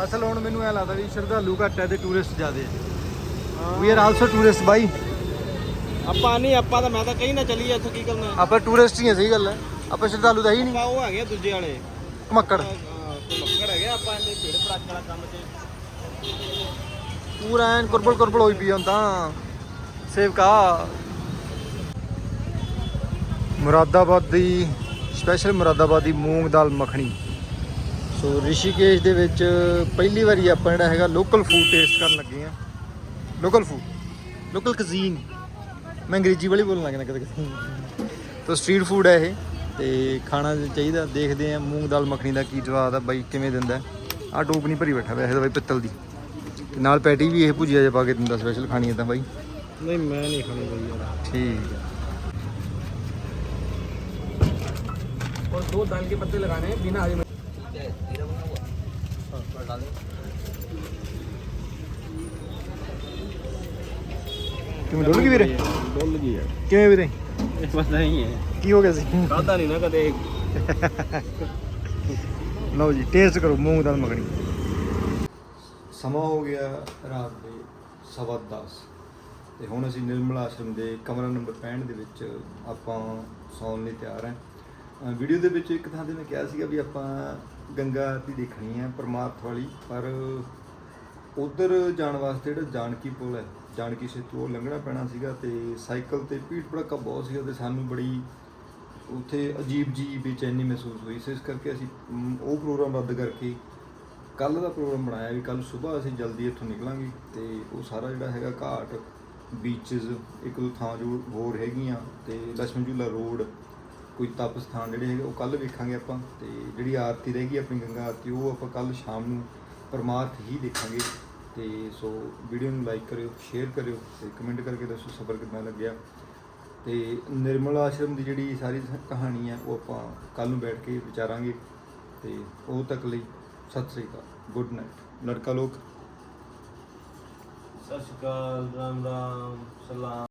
ਅਸਲ ਹੁਣ ਮੈਨੂੰ ਐ ਲੱਗਦਾ ਵੀ ਸ਼ਰਧਾਲੂ ਘੱਟ ਹੈ ਤੇ ਟੂਰਿਸਟ ਜ਼ਿਆਦੇ ਹੈ। ਵੀ ਆਰ ਆਲਸੋ ਟੂਰਿਸਟ ਬਾਈ। ਆਪਾਂ ਨਹੀਂ ਆਪਾਂ ਤਾਂ ਮੈਂ ਤਾਂ ਕਹੀਂ ਨਾ ਚੱਲੀਏ ਇੱਥੋਂ ਕੀ ਕਰਨਾ ਆਪਾਂ ਟੂਰਿਸਟ ਹੀ ਹਾਂ ਸਹੀ ਗੱਲ ਹੈ। ਆਪਾਂ ਸ਼ਰਧਾਲੂ ਤਾਂ ਹੀ ਨਹੀਂ। ਉਹ ਹੈਗੇ ਆ ਦੂਜੇ ਵਾਲੇ। ਘਮੱਕੜ ਮੱਕੜ ਹੈਗੇ ਆ, ਆਪਾਂ ਇਹਦੇ ਭੀੜ ਭੜਾਕ ਵਾਲਾ ਕੰਮ ਤੇ। ਪੂਰਾ ਐਨ ਕੁਰਬਲ ਕੁਰਬਲ ਹੋਈ ਪਈ ਤਾਂ। ਸੇਵਕਾ। ਮੁਰਾਦਾਬਾਦ ਦੀ ਸਪੈਸ਼ਲ ਮੁਰਾਦਾਬਾਦ ਦੀ ਮੂੰਗ ਦਾਲ ਮੱਖਣੀ। ਸੋ ਰਿਸ਼ੀਕੇਸ਼ ਦੇ ਵਿੱਚ ਪਹਿਲੀ ਵਾਰੀ ਆਪਾਂ ਜਿਹੜਾ ਹੈਗਾ ਲੋਕਲ ਫੂਡ ਟੇਸਟ ਕਰਨ ਲੱਗੇ ਆ ਲੋਕਲ ਫੂਡ ਲੋਕਲ ਕੁਜ਼ੀਨ ਮੈਂ ਅੰਗਰੇਜ਼ੀ ਵਾਲੀ ਬੋਲਣ ਲੱਗਦਾ ਕਦੇ ਕਦੇ ਤੋ ਸਟਰੀਟ ਫੂਡ ਹੈ ਇਹ ਤੇ ਖਾਣਾ ਚਾਹੀਦਾ ਦੇਖਦੇ ਆ ਮੂੰਗ ਦਾਲ ਮੱਖਣੀ ਦਾ ਕੀ ਸਵਾਦ ਆ ਬਾਈ ਕਿਵੇਂ ਦਿੰਦਾ ਆ ਟੋਪ ਨਹੀਂ ਭਰੀ ਬੈਠਾ ਵੈਸੇ ਤਾਂ ਬਾਈ ਪਿੱਤਲ ਦੀ ਤੇ ਨਾਲ ਪੈਟੀ ਵੀ ਇਹ ਭੁਜੀਆ ਜਿਹਾ ਪਾ ਕੇ ਦਿੰਦਾ ਸਪੈਸ਼ਲ ਖਾਣੀ ਹੈ ਤਾਂ ਬਾਈ ਨਹੀਂ ਮੈਂ ਨਹੀਂ ਖਾਣੀ ਬਈ ਯਾਰ ਠੀਕ ਹੈ और दो दाल के पत्ते लगाने हैं बिना हरी ਕਿਵੇਂ ਡੁੱਲ ਗਈ ਵੀਰੇ? ਡੁੱਲ ਗਈ ਹੈ ਕਿਵੇਂ ਵੀਰੇ? ਪਤਾ ਨਹੀਂ ਹੈ। ਕੀ ਹੋ ਗਿਆ ਸੀ? ਕਾਦਾ ਨਹੀਂ ਨਾ ਕਦੇ। ਲਓ ਜੀ ਟੇਸਟ ਕਰੋ ਮੂੰਹ ਦਾ ਮਗਣੀ ਸਮਾਂ ਹੋ ਗਿਆ ਰਾਤ ਦੇ ਸਵਾ 10 ਤੇ ਹੁਣ ਅਸੀਂ ਨਿਰਮਲ ਆਸ਼ਰਮ ਦੇ ਕਮਰਾ ਨੰਬਰ 65 ਦੇ ਵਿੱਚ ਆਪਾਂ ਸੌਣ ਲਈ ਤਿਆਰ ਹਾਂ। ਵੀਡੀਓ ਦੇ ਵਿੱਚ ਇੱਕ ਥਾਂ ਤੇ ਮੈਂ ਕਿਹਾ ਸੀਗਾ ਵੀ ਆਪਾਂ ਗੰਗਾ ਦੀ ਦੇਖਣੀ ਹੈ, ਪਰਮਾਰਥ ਵਾਲੀ, ਪਰ ਉਧਰ ਜਾਣ ਵਾਸਤੇ ਜਿਹੜਾ ਜਾਨਕੀ ਪੁਲ ਹੈ, ਜਾਨਕੀ ਸੇਤੂ, ਉਹ ਲੰਘਣਾ ਪੈਣਾ ਸੀਗਾ ਤੇ ਸਾਈਕਲ ਤੇ ਭੀੜ ਭੜਕਾ ਬਹੁਤ ਸੀਗਾ ਤੇ ਸਾਨੂੰ ਬੜੀ ਉੱਥੇ ਅਜੀਬ ਜੀ ਬੇਚੈਨੀ ਮਹਿਸੂਸ ਹੋਈ। ਸੀ ਇਸ ਕਰਕੇ ਅਸੀਂ ਉਹ ਪ੍ਰੋਗਰਾਮ ਰੱਦ ਕਰਕੇ ਕੱਲ ਦਾ ਪ੍ਰੋਗਰਾਮ ਬਣਾਇਆ ਵੀ ਕੱਲ ਸਵੇਰ ਅਸੀਂ ਜਲਦੀ ਇੱਥੋਂ ਨਿਕਲਾਂਗੇ ਤੇ ਉਹ ਸਾਰਾ ਜਿਹੜਾ ਹੈਗਾ ਘਾਟ ਬੀਚਸ ਇੱਕ ਦੋ ਥਾਂ ਜੋ ਹੋਰ ਹੈਗੀਆਂ ਤੇ ਲక్ష్ਮਣ ਝੂਲਾ ਰੋਡ ਕੋਈ ਤਪ ਸਥਾਨ ਜਿਹੜੇ ਹੈਗੇ ਉਹ ਕੱਲ ਵੇਖਾਂਗੇ ਆਪਾਂ ਤੇ ਜਿਹੜੀ ਆਰਤੀ ਰਹੇਗੀ ਆਪਣੀ ਗੰਗਾ ਆਰਤੀ, ਉਹ ਆਪਾਂ ਕੱਲ ਸ਼ਾਮ ਨੂੰ ਪਰਮਾਰਥ ਹੀ ਦੇਖਾਂਗੇ। ਤੇ ਸੋ ਵੀਡੀਓ ਨੂੰ ਲਾਈਕ ਕਰਿਓ ਸ਼ੇਅਰ ਕਰਿਓ ਤੇ ਕਮੈਂਟ ਕਰਕੇ ਦੱਸੋ ਸਫਰ ਕਿੰਨਾ ਲੱਗਿਆ। ਤੇ ਨਿਰਮਲ ਆਸ਼ਰਮ ਦੀ ਜਿਹੜੀ ਸਾਰੀ ਕਹਾਣੀ ਹੈ ਉਹ ਆਪਾਂ ਕੱਲ ਨੂੰ ਬੈਠ ਕੇ ਵਿਚਾਰਾਂਗੇ। ਤੇ ਉਹ ਤੱਕ ਲਈ ਸਤਿ ਸ੍ਰੀ ਅਕਾਲ ਗੁੱਡ ਨਾਈਟ ਲੜਕਾ ਲੋਕ। ਸਤਿ ਸ਼੍ਰੀ ਅਕਾਲ, ਰਾਮ ਰਾਮ, ਸਲਾਮ।